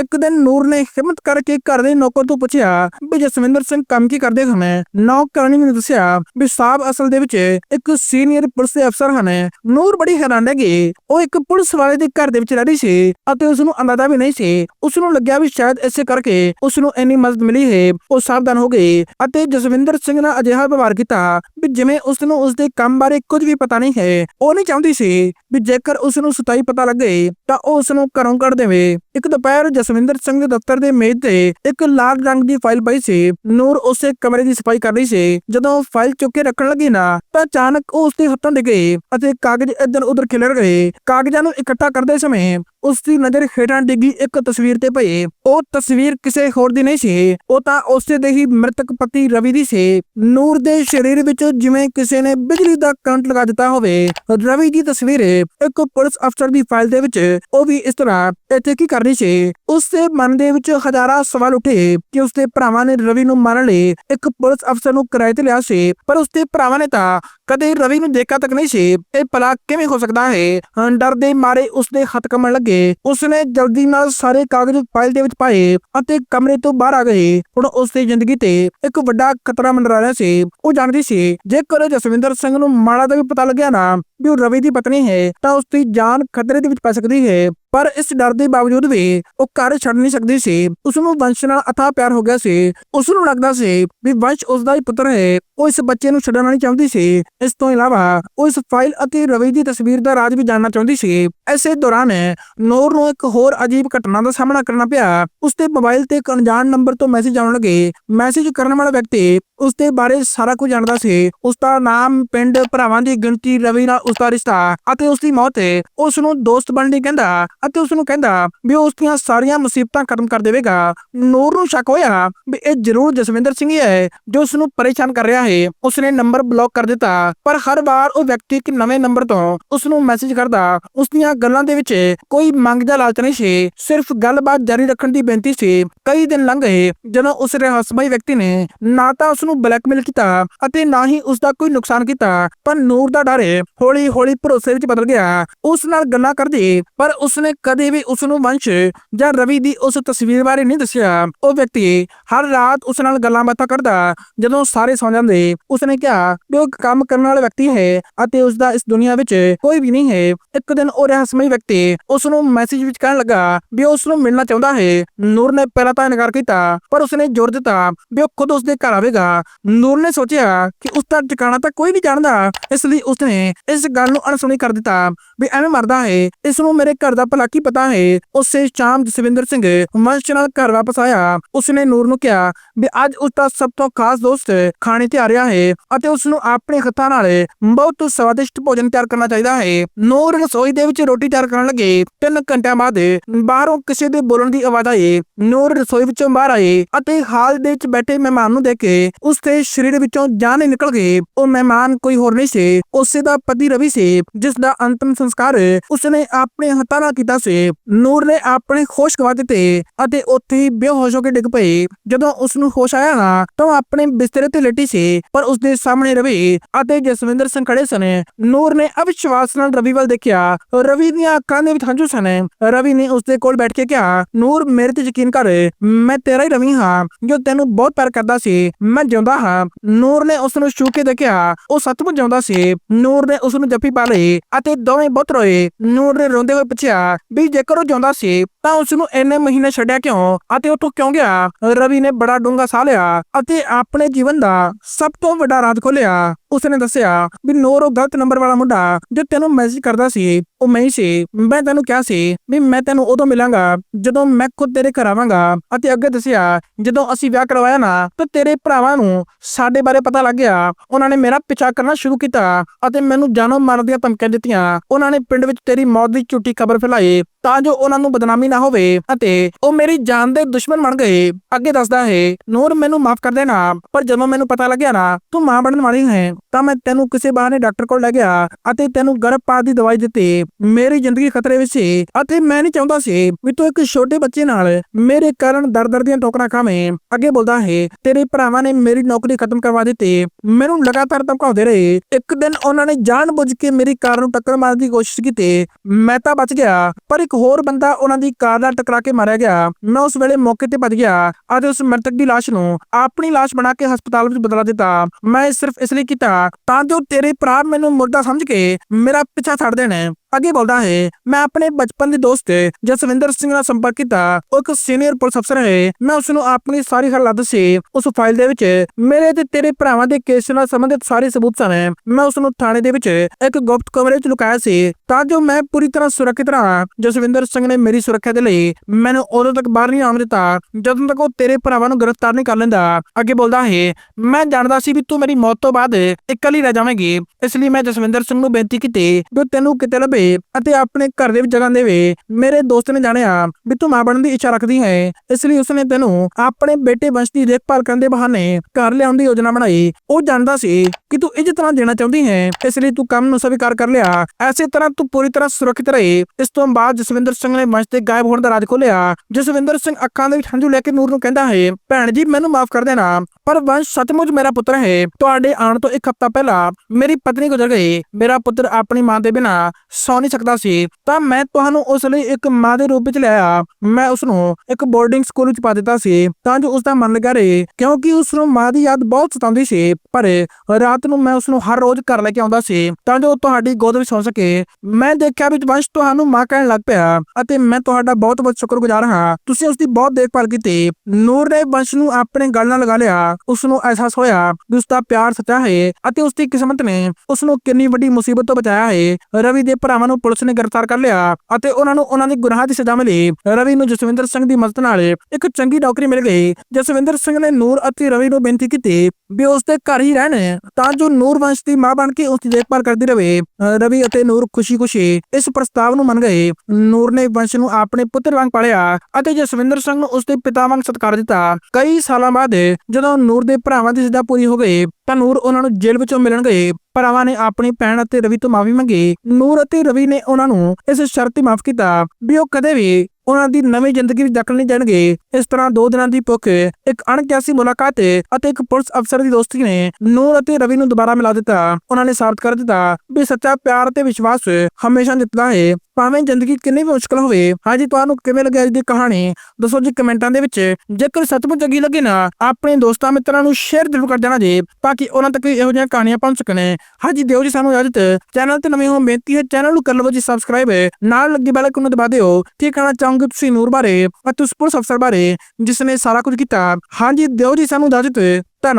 ਇੱਕ ਦਿਨ ਨੂਰ ਨੇ ਹਿੰਮਤ ਕਰਕੇ ਘਰ ਦੇ ਨੌਕਰ ਤੋਂ ਪੁੱਛਿਆ ਵੀ ਜਸਵਿੰਦਰ ਸਿੰਘ ਕੰਮ ਕੀ ਕਰਦੇ ਹਨ? ਨੌਕਰਾਨੀ ਨੇ ਦੱਸਿਆ ਵੀ ਸਾਹਿਬ ਅਸਲ ਦੇ ਵਿੱਚ ਇੱਕ ਸੀਨੀਅਰ ਪੁਲਿਸ ਦੇ ਅਫਸਰ ਹਨ। ਨੂਰ ਬੜੀ ਹੈਰਾਨ ਰਹਿ ਗਈ ਉਹ ਇੱਕ ਪੁਲਿਸ ਵਾਲੇ ਦੇ ਘਰ ਦੇ ਵਿੱਚ ਰਹਿ ਰਹੀ ਸੀ ਅਤੇ ਉਸ ਨੂੰ ਅੰਦਾਜ਼ਾ ਵੀ ਨਹੀਂ ਸੀ। ਉਸ ਨੂੰ ਲੱਗਿਆ ਵੀ ਸ਼ਾਇਦ ਇਸੇ ਕਰਕੇ ਉਸ ਨੂੰ ਇੰਨੀ ਮਦਦ ਮਿਲੀ ਹੈ। ਉਹ ਸਾਵਧਾਨ ਹੋ ਗਈ ਅਤੇ ਜਸਵਿੰਦਰ ਸਿੰਘ ਨੇ ਅਜਿਹਾ ਵਿਵਹਾਰ ਕੀਤਾ ਵੀ ਜਿਵੇਂ ਉਸ ਨੂੰ ਉਸ ਦੇ ਕੰਮ ਬਾਰੇ ਕੁਝ ਵੀ ਪਤਾ ਨਹੀਂ ਹੈ। ਉਹ ਨਹੀਂ ਚਾਹੁੰਦੀ ਸੀ ਵੀ ਜੇਕਰ ਉਸ ਨੂੰ ਸਤਾਈ ਪਤਾ ਲੱਗੇ ਤਾਂ ਉਹ ਉਸ ਨੂੰ ਘਰੋਂ ਕੱਢ ਦੇਵੇ। ਇੱਕ ਦੁਪਹਿਰ ਜਸਵਿੰਦਰ ਸਿੰਘ ਦੇ ਦਫ਼ਤਰ ਦੇ ਮੇਜ਼ ਤੇ ਇੱਕ ਲਾਲ ਰੰਗ ਦੀ ਫਾਈਲ ਪਈ ਸੀ। ਨੂਰ ਉਸੇ ਕਮਰੇ ਦੀ ਸਫ਼ਾਈ ਕਰ ਰਹੀ ਸੀ। ਜਦੋਂ ਉਹ ਫਾਈਲ ਚੁੱਕ ਕੇ ਰੱਖਣ ਲੱਗੀ ਨਾ ਤਾਂ ਅਚਾਨਕ ਉਹ ਉਸ ਦੇ ਹੱਥਾਂ ਦੇ ਗਏ ਅਤੇ ਕਾਗਜ਼ ਇੱਧਰ ਉੱਧਰ ਖਿਲਰ ਗਏ। ਕਾਗਜ਼ਾਂ ਨੂੰ ਇਕੱਠਾ ਕਰਦੇ ਸਮੇਂ ਉਸ ਦੀ ਨਜ਼ਰ ਹੇਠਾਂ ਡਿੱਗੀ ਇੱਕ ਤਸਵੀਰ ਤੇ ਪਈ। ਉਹ ਤਸਵੀਰ ਕਿਸੇ ਹੋਰ ਦੀ ਨਹੀਂ ਸੀ। ਉਹ ਤਾਂ ਉਸੇ ਦੇ ਹੀ ਮ੍ਰਿਤਕ ਪਤੀ ਰਵੀ ਦੀ ਸੀ। ਨੂਰ ਦੇ ਸਰੀਰ ਵਿੱਚ ਜਿਵੇਂ ਕਿਸੇ ਨੇ ਬਿਜਲੀ ਦਾ ਕਰੰਟ ਲਗਾ ਦਿੱਤਾ ਹੋਵੇ। ਰਵੀ ਦੀ ਤਸਵੀਰ ਇੱਕ ਪੁਲਿਸ ਅਫਸਰ ਦੀ ਫਾਈਲ ਦੇ ਵਿੱਚ। ਉਹ ਵੀ ਇਸ ਤਰ੍ਹਾਂ ਇੱਥੇ ਕੀ ਕਰ ਰਹੀ ਸੀ? ਉਸ ਦੇ ਮਨ ਦੇ ਵਿੱਚ ਹਜ਼ਾਰਾਂ ਸਵਾਲ ਉੱਠੇ ਕਿ ਉਸ ਦੇ ਭਰਾਵਾਂ ਨੇ ਰਵੀ ਨੂੰ ਮਾਰਨ ਲਈ ਇੱਕ ਪੁਲਿਸ ਅਫਸਰ ਨੂੰ ਕਿਰਾਏ ਤੇ ਲਿਆ ਸੀ। ਪਰ ਉਸ ਦੇ ਭਰਾਵਾਂ ਨੇ ਤਾਂ ਕਦੇ ਰਵੀ ਨੂੰ ਦੇਖਿਆ ਤੱਕ ਨਹੀਂ ਸੀ। ਇਹ ਭਲਾ ਕਿਵੇਂ ਹੋ ਸਕਦਾ ਹੈ? ਡਰ ਦੇ ਮਾਰੇ ਉਸ ਦੇ ਹੱਥ ਕੰਬਣ ਲੱਗੇ। ਉਸਨੇ ਜਲਦੀ ਨਾਲ ਸਾਰੇ ਕਾਗਜ਼ ਫਾਈਲ ਦੇ ਵਿੱਚ ਪਾਏ ਅਤੇ ਕਮਰੇ ਤੋਂ ਬਾਹਰ ਆ ਗਏ। ਹੁਣ ਉਸ ਦੀ ਜ਼ਿੰਦਗੀ ਤੇ ਇੱਕ ਵੱਡਾ ਖਤਰਾ ਮੰਡਰਾ ਰਿਹਾ ਸੀ। ਉਹ ਜਾਣਦੀ ਸੀ, ਜੇਕਰ ਜਸਵਿੰਦਰ ਸਿੰਘ ਨੂੰ ਮਾੜਾ ਦਾ ਵੀ ਪਤਾ ਲੱਗਿਆ ਨਾ ਵੀ ਉਹ ਰਵੀ ਦੀ ਪਤਨੀ ਹੈ, ਤਾਂ ਉਸ ਦੀ ਜਾਨ ਖਤਰੇ ਦੇ ਵਿੱਚ ਪੈ ਸਕਦੀ ਹੈ। ਪਰ ਇਸ ਡਰ ਦੇ ਬਾਵਜੂਦ ਵੀ ਉਹ ਘਰ ਛੱਡ ਨਹੀਂ ਸਕਦੀ ਸੀ। ਉਸ ਨੂੰ ਵੰਸ਼ ਨਾਲ ਅਥਾਹ ਪਿਆਰ ਹੋ ਗਿਆ ਸੀ। ਉਸ ਨੂੰ ਲੱਗਦਾ ਸੀ ਵੀ ਵੰਸ਼ ਉਸ ਦਾ ਹੀ ਪੁੱਤਰ ਹੈ। ਉਹ ਇਸ ਬੱਚੇ ਨੂੰ ਛੱਡਣਾ ਨਹੀਂ ਚਾਹੁੰਦੀ ਸੀ। ਇਸ ਤੋਂ ਇਲਾਵਾ ਉਹ ਇਸ ਫਾਈਲ ਅਤੇ ਰਵੀ ਦੀ ਤਸਵੀਰ ਦਾ ਰਾਜ ਵੀ ਜਾਣਨਾ ਚਾਹੁੰਦੀ ਸੀ। ਐਸੇ ਦੌਰਾਨ ਨੂਰ ਨੂੰ ਇੱਕ ਹੋਰ ਅਜੀਬ ਘਟਨਾ ਦਾ ਸਾਹਮਣਾ ਕਰਨਾ ਪਿਆ। ਉਸ ਦੇ ਮੋਬਾਈਲ ਤੇ ਇੱਕ ਅਣਜਾਣ ਨੰਬਰ ਤੋਂ ਮੈਸੇਜ ਆਉਣ ਲੱਗੇ। ਮੈਸੇਜ ਕਰਨ ਵਾਲਾ ਵਿਅਕਤੀ ਉਸ ਦੇ ਬਾਰੇ ਸਾਰਾ ਕੁਝ ਜਾਣਦਾ ਸੀ। ਉਸ ਦਾ ਨਾਮ, ਪਿੰਡ, ਭਰਾਵਾਂ ਦੀ ਗਿਣਤੀ, ਰਵੀ ਨਾਲ ਉਸ ਦਾ ਰਿਸ਼ਤਾ ਅਤੇ ਉਸ ਦੀ ਮੌਤ। ਉਸ ਨੂੰ ਦੋਸਤ ਬਣਨ ਲਈ ਕਹਿੰਦਾ ਅਤੇ ਉਸ ਨੂੰ ਕਹਿੰਦਾ, ਵੀ ਉਹ ਉਸ ਦੀਆਂ ਸਾਰੀਆਂ ਮੁਸੀਬਤਾਂ ਖਤਮ ਕਰ ਦੇਵੇਗਾ। ਨੂਰ ਨੂੰ ਸ਼ੱਕ ਹੋਇਆ ਵੀ ਇਹ ਜ਼ਰੂਰ ਜਸਵਿੰਦਰ ਸਿੰਘ ਹੀ ਹੈ, ਜੋ ਉਸ ਨੂੰ ਪਰੇਸ਼ਾਨ ਕਰ ਰਿਹਾ ਹੈ। ਉਸ ਨੇ ਨੰਬਰ ਬਲੌਕ ਕਰ ਦਿੱਤਾ, ਪਰ ਹਰ ਵਾਰ ਉਹ ਵਿਅਕਤੀ ਇੱਕ ਨਵੇਂ ਨੰਬਰ ਤੋਂ ਉਸ ਨੂੰ ਮੈਸੇਜ ਕਰਦਾ ਉਸ ਦੀਆਂ ਗੱਲਾਂ ਦੇ ਵਿੱਚ ਕੋਈ ਮੰਗ ਜਾਂ ਲਾਲਚ ਨਹੀਂ ਸੀ, ਸਿਰਫ ਗੱਲਬਾਤ ਜਾਰੀ ਰੱਖਣ ਦੀ ਬੇਨਤੀ ਸੀ। ਕਈ ਦਿਨ ਲੰਘ ਗਏ, ਜਦੋਂ ਉਸ ਰਹੱਸਮਈ ਵਿਅਕਤੀ ਨੇ ਨਾ ਤਾਂ ਉਸ ਨੂੰ ਬਲੈਕਮੇਲ ਕੀਤਾ ਅਤੇ ਨਾ ਹੀ ਉਸ ਦਾ ਕੋਈ ਨੁਕਸਾਨ ਕੀਤਾ, ਪਰ ਨੂਰ ਦਾ ਡਰ ਹੌਲੀ ਹੌਲੀ ਭਰੋਸੇ ਵਿੱਚ ਬਦਲ ਗਿਆ। ਉਸ ਨਾਲ ਗੱਲਾਂ ਕਰਦੀ, ਪਰ ਉਸਨੇ ਕਦੇ ਵੀ ਉਸ ਨੂੰ ਵੰਸ਼ ਜਾਂ ਰਵੀ ਦੀ ਉਸ ਤਸਵੀਰ ਬਾਰੇ ਨਹੀਂ ਦੱਸਿਆ। ਉਹ ਵਿਅਕਤੀ ਹਰ ਰਾਤ ਉਸ ਨਾਲ ਗੱਲਾਂ ਬਾਤਾਂ ਕਰਦਾ, ਜਦੋਂ ਸਾਰੇ ਸੌਂ ਜਾਂਦੇ, ਉਸਨੇ ਕਿਹਾ ਕਿ ਉਹ ਕੰਮ ਕਰਨ ਵਾਲਾ ਵਿਅਕਤੀ ਹੈ ਅਤੇ ਉਸ ਦਾ ਇਸ ਦੁਨੀਆ ਵਿੱਚ ਕੋਈ ਵੀ ਨਹੀਂ ਹੈ। ਇੱਕ ਦਿਨ ਉਹ ਰਹੱਸਮਈ ਵਿਅਕਤੀ ਉਸ ਨੂੰ ਮੈਸੇਜ ਵਿੱਚ ਕਹਿਣ ਲੱਗਾ ਵੀ ਉਸ ਨੂੰ ਮਿਲਣਾ ਚਾਹੁੰਦਾ ਹੈ। ਨੂਰ ਨੇ ਪਹਿਲਾਂ ਤਾਂ ਇਨਕਾਰ ਕੀਤਾ, ਪਰ ਉਸਨੇ ਜ਼ੋਰ ਦਿੱਤਾ ਵੀ ਉਹ ਖੁਦ ਉਸ ਦੇ ਘਰ ਆਵੇਗਾ। ਨੂਰ ਨੇ ਸੋਚਿਆ ਕਿ ਉਸ ਦਾ ਟਿਕਾਣਾ ਤਾਂ ਕੋਈ ਨਹੀਂ ਜਾਣਦਾ, ਇਸ ਲਈ ਉਸਨੇ ਇਸ ਗੱਲ ਨੂੰ ਅਣਸੁਣੀ ਕਰ ਦਿੱਤਾ ਵੀ ਐਵੇਂ ਮਰਦਾ ਹੈ, ਇਸ ਨੂੰ ਮੇਰੇ ਘਰ ਦਾ ਭਲਾ ਕੀ ਪਤਾ ਹੈ ਉਸੇ ਸ਼ਾਮ ਜਸਵਿੰਦਰ ਸਿੰਘ ਵੰਸ਼ ਨਾਲ ਘਰ ਵਾਪਸ ਆਇਆ। ਉਸਨੇ ਨੂਰ ਨੂੰ ਕਿਹਾ ਵੀ ਅੱਜ ਉਸ ਦਾ ਸਭ ਤੋਂ ਖਾਸ ਦੋਸਤ ਖਾਣੇ ਤੇ ਆ ਰਿਹਾ ਹੈ ਅਤੇ ਉਸ ਨੂੰ ਆਪਣੇ ਹੱਥਾਂ ਨਾਲ ਬਹੁਤ ਸਵਾਦਿਸ਼ਟ ਭੋਜਨ ਤਿਆਰ ਕਰਨਾ ਚਾਹੀਦਾ ਹੈ ਨੂਰ ਰਸੋਈ ਦੇ ਵਿੱਚ ਰੋਟੀ ਤਿਆਰ ਕਰਨ ਲੱਗੇ ਤਿੰਨ ਘੰਟਿਆਂ ਬਾਅਦ ਬਾਹਰੋਂ ਕਿਸੇ ਦੇ ਬੋਲਣ ਦੀ ਆਵਾਜ਼ ਆਈ। ਨੂਰ ਰਸੋਈ ਵਿੱਚੋਂ ਬਾਹਰ ਆਏ ਅਤੇ ਹਾਲ ਦੇ ਵਿੱਚ ਬੈਠੇ ਮਹਿਮਾਨ ਨੂੰ ਦੇਖ ਕੇ ਉਸ ਦੇ ਸਰੀਰ ਵਿੱਚੋਂ ਜਾਨ ਹੀ ਨਿਕਲ ਗਈ। ਉਹ ਮਹਿਮਾਨ ਕੋਈ ਹੋਰ ਨਹੀਂ ਸੀ। ਉਸੇ ਦਾ ਪਤੀ ਰਵੀ ਸੀ, ਜਿਸ ਦਾ ਅੰਤਮ ਸੰਸਕਾਰ ਉਸਨੇ ਆਪਣੇ ਹੱਥਾਂ ਨਾਲ ਕੀਤਾ ਸੀ। ਨੂਰ ਨੇ ਆਪਣੇ ਹੋਸ਼ ਗਵਾ ਦਿੱਤੇ ਅਤੇ ਉੱਥੇ ਹੀ ਬੇਹੋਸ਼ ਹੋ ਕੇ ਡਿੱਗ ਪਈ। ਜਦੋਂ ਉਸ ਨੂੰ ਹੋਸ਼ ਆਇਆ ਨਾ, ਤਾਂ ਆਪਣੇ ਬਿਸਤਰੇ ਤੇ ਲੇਟੀ ਸੀ, ਪਰ ਉਸ ਦੇ ਸਾਹਮਣੇ ਰਵੀ ਅਤੇ ਜਸਵਿੰਦਰ ਸਿੰਘ ਖੜੇ ਸਨ। ਨੂਰ ਨੇ ਅਵਿਸ਼ਵਾਸ ਨਾਲ ਰਵੀ ਵੱਲ ਦੇਖਿਆ। ਰਵੀ ਦੀਆਂ ਅੱਖਾਂ ਦੇ ਵਿੱਚ ਹੰਝੂ ਸਨ। ਰਵੀ ਨੇ ਉਸ ਦੇ ਕੋਲ ਬੈਠ ਕੇ ਕਿਹਾ, ਨੂਰ, ਮੇਰੇ ਤੇ ਯਕੀਨ ਕਰ। ਮੈਂ ਤੇਰਾ ਹੀ ਰਵੀ ਹਾਂ, ਜੋ ਤੈਨੂੰ ਬਹੁਤ ਪਿਆਰ ਕਰਦਾ ਸੀ। ਮੈਂ ਜਿਉਂਦਾ ਹਾਂ। ਨੂਰ ਨੇ ਉਸ ਨੂੰ ਛੂ ਕੇ ਦੇਖਿਆ। ਉਹ ਸੱਚਮੁੱਚ ਜਿਉਂਦਾ ਸੀ। ਨੂਰ ਨੇ ਉਸ ਨੂੰ ਜੱਫੀ ਪਾ ਲਈ ਅਤੇ ਦੋਵੇਂ ਬਹੁਤ ਰੋਏ। ਨੂਰ ਨੇ ਰੋਂਦੇ ਹੋਏ ਪੁੱਛਿਆ ਵੀ ਜੇਕਰ ਉਹ ਜਿਉਂਦਾ ਸੀ, ਤਾਂ ਉਸ ਨੂੰ ਇੰਨੇ ਮਹੀਨੇ ਛੱਡਿਆ ਕਿਉਂ? ਅਤੇ ਉੱਥੋਂ ਕਿਉਂ ਗਿਆ? ਰਵੀ ਨੇ ਬੜਾ ਡੂੰਘਾ ਸਾਹ ਲਿਆ ਅਤੇ ਆਪਣੇ ਜੀਵਨ ਦਾ ਸਭ ਤੋਂ ਵੱਡਾ ਰਾਜ਼ ਖੋਲਿਆ ਉਸਨੇ ਦੱਸਿਆ ਵੀ ਨੂਰ ਉਹ ਗਲਤ ਨੰਬਰ ਵਾਲਾ ਮੁੰਡਾ ਜੋ ਤੈਨੂੰ ਮੈਸੇਜ ਕਰਦਾ ਸੀ ਉਹ ਮੈਂ ਸੀ। ਮੈਂ ਤੈਨੂੰ ਕਿਹਾ ਸੀ ਵੀ ਮੈਂ ਤੈਨੂੰ ਉਦੋਂ ਮਿਲਾਂਗਾ, ਜਦੋਂ ਮੈਂ ਖੁਦ ਤੇਰੇ ਘਰ ਆਵਾਂਗਾ ਅਤੇ ਅੱਗੇ ਦੱਸਿਆ, ਜਦੋਂ ਅਸੀਂ ਵਿਆਹ ਕਰਵਾਇਆ ਨਾ, ਤਾਂ ਤੇਰੇ ਭਰਾਵਾਂ ਨੂੰ ਸਾਡੇ ਬਾਰੇ ਪਤਾ ਲੱਗ ਗਿਆ। ਉਹਨਾਂ ਨੇ ਮੇਰਾ ਪਿੱਛਾ ਕਰਨਾ ਸ਼ੁਰੂ ਕੀਤਾ ਅਤੇ ਮੈਨੂੰ ਜਾਨੋਂ ਮਾਰਨ ਦੀਆਂ ਧਮਕੀਆਂ ਦਿੱਤੀਆਂ। ਉਹਨਾਂ ਨੇ ਪਿੰਡ ਵਿੱਚ ਤੇਰੀ ਮੌਤ ਦੀ ਝੂਠੀ ਖਬਰ ਫੈਲਾਈ ਤਾਂ ਜੋ ਉਹਨਾਂ ਨੂੰ ਬਦਨਾਮੀ ਨਾ ਹੋਵੇ ਅਤੇ ਉਹ ਮੇਰੀ ਜਾਨ ਦੇ ਦੁਸ਼ਮਣ ਬਣ ਗਏ। ਅੱਗੇ ਦੱਸਦਾ ਹੈ, ਨੂਰ ਮੈਨੂੰ ਮਾਫ ਕਰ ਦੇਣਾ, ਪਰ ਜਦੋਂ ਮੈਨੂੰ ਪਤਾ ਲੱਗਿਆ ਨਾ, ਤੂੰ ਮਾਂ ਬਣਨ ਵਾਲੀ ਹੈ, ਤਾਂ ਮੈਂ ਤੈਨੂੰ ਕਿਸੇ ਬਹਾਨੇ ਡਾਕਟਰ ਕੋਲ ਲੈ ਗਿਆ ਅਤੇ ਤੈਨੂੰ ਗਰਭਪਾਤ ਦੀ ਦਵਾਈ ਦਿੱਤੀ। ਮੇਰੀ ਜ਼ਿੰਦਗੀ ਖਤਰੇ ਵਿੱਚ ਸੀ ਅਤੇ ਮੈਂ ਨਹੀਂ ਚਾਹੁੰਦਾ ਸੀ ਵੀ ਤੂੰ ਇੱਕ ਛੋਟੇ ਬੱਚੇ ਨਾਲ ਮੇਰੇ ਕਾਰਨ ਦਰ-ਦਰ ਦੀਆਂ ਟੋਕਰਾਂ ਖਾਵੇਂ। ਅੱਗੇ ਬੋਲਦਾ ਹੈ, ਤੇਰੇ ਭਰਾਵਾਂ ਨੇ ਮੇਰੀ ਨੌਕਰੀ ਖਤਮ ਕਰਵਾ ਦਿੱਤੀ। ਮੈਨੂੰ ਲਗਾਤਾਰ ਧਮਕਾਉਂਦੇ ਰਹੇ। ਇੱਕ ਦਿਨ ਉਹਨਾਂ ਨੇ ਜਾਣਬੁੱਝ ਕੇ ਮੇਰੀ ਕਾਰ ਨੂੰ ਟੱਕਰ ਮਾਰਨ ਦੀ ਕੋਸ਼ਿਸ਼ ਕੀਤੀ। ਮੈਂ ਤਾਂ ਬਚ ਗਿਆ, ਪਰ ਇੱਕ ਹੋਰ ਬੰਦਾ ਉਹਨਾਂ ਦੀ ਕਾਰ ਨਾਲ ਟਕਰਾ ਕੇ ਮਾਰਿਆ ਗਿਆ। ਮੈਂ ਉਸ ਵੇਲੇ ਮੌਕੇ ਤੇ ਭੱਜ ਗਿਆ ਅਤੇ ਉਸ ਮ੍ਰਿਤਕ ਦੀ ਲਾਸ਼ ਨੂੰ ਆਪਣੀ ਲਾਸ਼ ਬਣਾ ਕੇ ਹਸਪਤਾਲ ਵਿੱਚ ਬਦਲਾ ਦਿੱਤਾ। ਮੈਂ ਸਿਰਫ ਇਸ ਲਈ ਕੀਤਾ ਤਾਂ ਜੋ ਤੇਰੇ ਭਰਾ ਮੈਨੂੰ ਮੁਰਦਾ ਸਮਝ ਕੇ ਮੇਰਾ ਪਿੱਛਾ ਛੱਡ ਦੇਣ। ਅੱਗੇ ਬੋਲਦਾ ਹੈ, ਮੈਂ ਆਪਣੇ ਬਚਪਨ ਦੇ ਦੋਸਤ ਜਸਵਿੰਦਰ ਸਿੰਘ ਨਾਲ ਸੰਪਰਕ ਕੀਤਾ। ਉਹ ਇੱਕ ਸੀਨੀਅਰ ਪੁਲਿਸ ਅਫਸਰ ਹੈ। ਮੈਂ ਉਸ ਨੂੰ ਆਪਣੀ ਸਾਰੀ ਹਾਲਾਤ ਦੱਸੀ। ਉਸ ਫਾਈਲ ਦੇ ਵਿੱਚ ਮੇਰੇ ਤੇ ਤੇਰੇ ਭਰਾਵਾਂ ਦੇ ਕੇਸ ਨਾਲ ਸੰਬੰਧਿਤ ਸਾਰੇ ਸਬੂਤ ਸਨ। ਮੈਂ ਉਸ ਨੂੰ ਥਾਣੇ ਦੇ ਵਿੱਚ ਇੱਕ ਗੁਪਤ ਕਮਰੇ ਵਿੱਚ ਲੁਕਾਇਆ ਸੀ ਤਾਂ ਜੋ ਮੈਂ ਪੂਰੀ ਤਰ੍ਹਾਂ ਸੁਰੱਖਿਅਤ ਰਹਾਂ। ਜਸਵਿੰਦਰ ਸਿੰਘ ਨੇ ਮੇਰੀ ਸੁਰੱਖਿਆ ਦੇ ਲਈ ਮੈਨੂੰ ਉਦੋਂ ਤੱਕ ਬਾਹਰ ਨਹੀਂ ਆਉਣ ਦਿੱਤਾ, ਜਦੋਂ ਤੱਕ ਉਹ ਤੇਰੇ ਭਰਾਵਾਂ ਨੂੰ ਗ੍ਰਿਫਤਾਰ ਨਹੀਂ ਕਰ ਲੈਂਦਾ। ਅੱਗੇ ਬੋਲਦਾ ਹੈ, ਮੈਂ ਜਾਣਦਾ ਸੀ ਵੀ ਤੂੰ ਮੇਰੀ ਮੌਤ ਤੋਂ ਬਾਅਦ ਇਕੱਲੀ ਰਹਿ ਜਾਵੇਂਗੀ। ਇਸ ਲਈ ਮੈਂ ਜਸਵਿੰਦਰ ਸਿੰਘ ਨੂੰ ਬੇਨਤੀ ਕੀਤੀ ਵੀ ਉਹ ਤੈਨੂੰ ਕਿਤੇ ਲੱਭੇ ਅਤੇ ਆਪਣੇ ਘਰ ਦੇ ਵਿੱਚ ਜਗ੍ਹਾ ਦੇਵੇ। ਮੇਰੇ ਦੋਸਤ ਨੇ ਜਾਣਿਆ ਵੀ ਤੂੰ ਮਾਂ ਬਣਨ ਦੀ ਇੱਛਾ ਰੱਖਦੀ ਹੈ, ਇਸ ਲਈ ਉਸਨੇ ਤੈਨੂੰ ਆਪਣੇ ਬੇਟੇ ਵੰਸ਼ ਦੀ ਦੇਖਭਾਲ ਕਰਨ ਦੇ ਬਹਾਨੇ ਘਰ ਲਿਆਉਣ ਦੀ ਯੋਜਨਾ ਬਣਾਈ। ਉਹ ਜਾਣਦਾ ਸੀ ਕਿ ਤੂੰ ਇੱਜ਼ਤ ਨਾਲ ਦੇਣਾ ਚਾਹੁੰਦੀ ਹੈ, ਇਸ ਲਈ ਤੂੰ ਕੰਮ ਨੂੰ ਸਵੀਕਾਰ ਕਰ ਲਿਆ। ਐਸੇ ਤਰ੍ਹਾਂ ਤੂੰ ਪੂਰੀ ਤਰ੍ਹਾਂ ਸੁਰੱਖਿਅਤ ਰਹੇ। ਇਸ ਤੋਂ ਬਾਅਦ ਜਸਵਿੰਦਰ ਸਿੰਘ ਨੇ ਵੰਸ਼ ਦੇ ਗਾਇਬ ਹੋਣ ਦਾ ਰਾਜ ਖੋਲਿਆ ਜਸਵਿੰਦਰ ਸਿੰਘ ਅੱਖਾਂ ਦੇ ਵਿੱਚ ਹੰਝੂ ਲੈ ਕੇ ਨੂਰ ਨੂੰ ਕਹਿੰਦਾ ਹੈ, ਭੈਣ ਜੀ, ਮੈਨੂੰ ਮਾਫ ਕਰ ਦੇਣਾ, ਪਰ ਵੰਸ਼ ਸੱਚਮੁੱਚ ਮੇਰਾ ਪੁੱਤਰ ਹੈ। ਤੁਹਾਡੇ ਆਉਣ ਤੋਂ ਇੱਕ ਹਫ਼ਤਾ ਪਹਿਲਾਂ ਮੇਰੀ ਪਤਨੀ ਗੁਜ਼ਰ ਗਈ। ਮੇਰਾ ਪੁੱਤਰ ਆਪਣੀ ਮਾਂ ਦੇ ਬਿਨਾ ਸੌ ਨਹੀਂ ਸਕਦਾ ਸੀ, ਤਾਂ ਮੈਂ ਤੁਹਾਨੂੰ ਉਸ ਲਈ ਇੱਕ ਮਾਂ ਦੇ ਰੂਪ ਵਿੱਚ ਲਿਆ ਮੈਂ ਉਸ ਨੂੰ ਇੱਕ ਬੋਰਡਿੰਗ ਸਕੂਲ ਵਿੱਚ ਪਾ ਦਿੱਤਾ ਸੀ, ਤਾਂ ਜੋ ਉਸ ਦਾ ਮਨ ਲੱਗਾ ਰਹੇ, ਕਿਉਂਕਿ ਉਸ ਨੂੰ ਮਾਂ ਦੀ ਯਾਦ ਬਹੁਤ ਸਤਾਉਂਦੀ ਸੀ। ਪਰ ਰਾਤ ਨੂੰ ਮੈਂ ਉਸ ਨੂੰ ਹਰ ਰੋਜ਼ ਘਰ ਲੈ ਕੇ ਆਉਂਦਾ ਸੀ, ਤਾਂ ਜੋ ਤੁਹਾਡੀ ਗੋਦ ਵਿੱਚ ਸੌ ਸਕੇ। ਮੈਂ ਦੇਖਿਆ ਵੀ ਵੰਸ਼ ਤੁਹਾਨੂੰ ਮਾਂ ਕਹਿਣ ਲੱਗ ਪਿਆ, ਅਤੇ ਮੈਂ ਤੁਹਾਡਾ ਬਹੁਤ ਬਹੁਤ ਸ਼ੁਕਰਗੁਜ਼ਾਰ ਹਾਂ। ਤੁਸੀਂ ਉਸ ਦੀ ਬਹੁਤ ਦੇਖਭਾਲ ਕੀਤੀ। ਨੂਰ ਨੇ ਵੰਸ਼ ਨੂੰ ਆਪਣੇ ਗਲ ਨਾਲ ਲਗਾ ਲਿਆ। ਉਸ ਨੂੰ ਅਹਿਸਾਸ ਹੋਇਆ ਕਿ ਉਸ ਦਾ ਪਿਆਰ ਸੱਚਾ ਹੈ, ਅਤੇ ਉਸ ਦੀ ਕਿਸਮਤ ਨੇ ਉਸ ਨੂੰ ਕਿੰਨੀ ਵੱਡੀ ਮੁਸੀਬਤ ਤੋਂ ਬਚਾਇਆ ਹੈ। ਰਵੀ ਦੇ ਭਰਾਵਾਂ ਨੂੰ ਪੁਲਿਸ ਨੇ ਗ੍ਰਿਫਤਾਰ ਕਰ ਲਿਆ, ਅਤੇ ਉਹਨਾਂ ਨੂੰ ਉਹਨਾਂ ਦੇ ਗੁਨਾਹ ਦੀ ਸਜ਼ਾ ਮਿਲੀ। ਰਵੀ ਨੂੰ ਜਸਵਿੰਦਰ ਸਿੰਘ ਦੀ ਮਦਦ ਨਾਲ ਇੱਕ ਚੰਗੀ ਨੌਕਰੀ ਮਿਲ ਗਈ। ਜਸਵਿੰਦਰ ਸਿੰਘ ਨੇ ਨੂਰ ਅਤੇ ਰਵੀ ਨੂੰ ਬੇਨਤੀ ਕੀਤੀ ਵੀ ਉਸ ਦੇ ਘਰ ਹੀ ਰਹਿਣ, ਤਾਂ ਜੋ ਨੂਰ ਵੰਸ਼ ਦੀ ਮਾਂ ਬਣ ਕੇ ਉਸ ਦੀ ਦੇਖਭਾਲ ਕਰਦੀ ਰਹੇ ਰਵੀ ਅਤੇ ਨੂਰ ਖੁਸ਼ੀ-ਖੁਸ਼ੀ ਇਸ ਪ੍ਰਸਤਾਵ ਨੂੰ ਮੰਨ ਗਏ। ਨੂਰ ਨੇ ਵੰਸ਼ ਨੂੰ ਆਪਣੇ ਪੁੱਤਰ ਵਾਂਗ ਪਾਲਿਆ ਅਤੇ ਜਸਵਿੰਦਰ ਸਿੰਘ ਨੂੰ ਉਸ ਦੇ ਪਿਤਾ ਵਾਂਗ ਸਤਿਕਾਰ ਦਿੱਤਾ। ਕਈ ਸਾਲਾਂ ਬਾਅਦ ਜਦੋਂ ਨੂਰ ਦੇ ਭਰਾਵਾਂ ਦੀ ਸਜ਼ਾ ਪੂਰੀ ਹੋ ਗਈ, ਤਾਂ ਨੂਰ ਉਹਨਾਂ ਨੂੰ ਜੇਲ੍ਹ ਵਿੱਚੋਂ ਮਿਲਣ ਗਏ। ਭਰਾਵਾਂ ਨੇ ਆਪਣੀ ਭੈਣ ਅਤੇ ਰਵੀ ਤੋਂ ਮਾਫੀ ਮੰਗੀ। ਨੂਰ ਅਤੇ ਰਵੀ ਨੇ ਉਹਨਾਂ ਨੂੰ ਇਸ ਸ਼ਰਤ ਤੇ ਮਾਫ ਕੀਤਾ ਵੀ ਉਹ ਕਦੇ ਵੀ ਉਹਨਾਂ ਦੀ ਨਵੀਂ ਜ਼ਿੰਦਗੀ ਵਿੱਚ ਦਖਲ ਨਹੀਂ ਦੇਣਗੇ। ਇਸ ਤਰ੍ਹਾਂ ਦੋ ਦਿਨਾਂ ਦੀ ਭੁੱਖ, ਇੱਕ ਅਣਕਿਆਸੀ ਮੁਲਾਕਾਤ ਅਤੇ ਇੱਕ ਪੁਲਿਸ ਅਫਸਰ ਦੀ ਦੋਸਤੀ ਨੇ ਨੂਰ ਅਤੇ ਰਵੀ ਨੂੰ ਦੁਬਾਰਾ ਮਿਲਾ ਦਿੱਤਾ। ਉਹਨਾਂ ਨੇ ਸਾਬਤ ਕਰ ਦਿੱਤਾ ਵੀ ਸੱਚਾ ਪਿਆਰ ਤੇ ਵਿਸ਼ਵਾਸ ਹਮੇਸ਼ਾ ਜਿੱਤਦਾ ਹੈ ਭਾਵੇਂ ਜ਼ਿੰਦਗੀ ਕਿੰਨੀ ਵੀ ਮੁਸ਼ਕਲ ਹੋਵੇ, ਹਾਂਜੀ, ਤੁਹਾਨੂੰ ਕਿਵੇਂ ਲੱਗਿਆ ਅੱਜ ਦੀ ਕਹਾਣੀ? ਦੱਸੋ ਜੀ ਕਮੈਂਟਾਂ ਦੇ ਵਿੱਚ। ਜੇਕਰ ਸੱਚਮੁੱਚ ਚੰਗੀ ਲੱਗੇ ਨਾ, ਆਪਣੇ ਦੋਸਤਾਂ ਮਿੱਤਰਾਂ ਨੂੰ ਸ਼ੇਅਰ ਜ਼ਰੂਰ ਕਰ ਦੇਣਾ ਜੀ, ਤਾਂ ਕਿ ਉਹਨਾਂ ਤੱਕ ਇਹੋ ਜਿਹੀਆਂ ਕਹਾਣੀਆਂ ਪਹੁੰਚ ਸਕਣ। ਹਾਂਜੀ, ਦਿਓ ਜੀ ਸਾਨੂੰ ਇਜਾਜ਼ਤ। ਚੈਨਲ ਤੇ ਨਵੇਂ ਹੋ, ਬੇਨਤੀ ਹੈ ਚੈਨਲ ਨੂੰ ਕਰ ਲਵੋ ਜੀ ਸਬਸਕ੍ਰਾਈਬ ਨਾਲ ਲੱਗੀ ਬੈਲ ਆਈਕਨ ਨੂੰ ਦਬਾ ਦਿਓ। ਕੀ ਕਹਿਣਾ ਚਾਹੋਗੇ ਤੁਸੀਂ ਨੂਰ ਬਾਰੇ ਅਤੇ ਉਸ ਪੁਲਿਸ ਅਫਸਰ ਬਾਰੇ, ਜਿਸ ਨੇ ਸਾਰਾ ਕੁਝ ਕੀਤਾ। ਹਾਂਜੀ, ਦਿਓ ਜੀ ਸਾਨੂੰ ਇਜਾਜ਼ਤ। ਧੰਨਵਾਦ।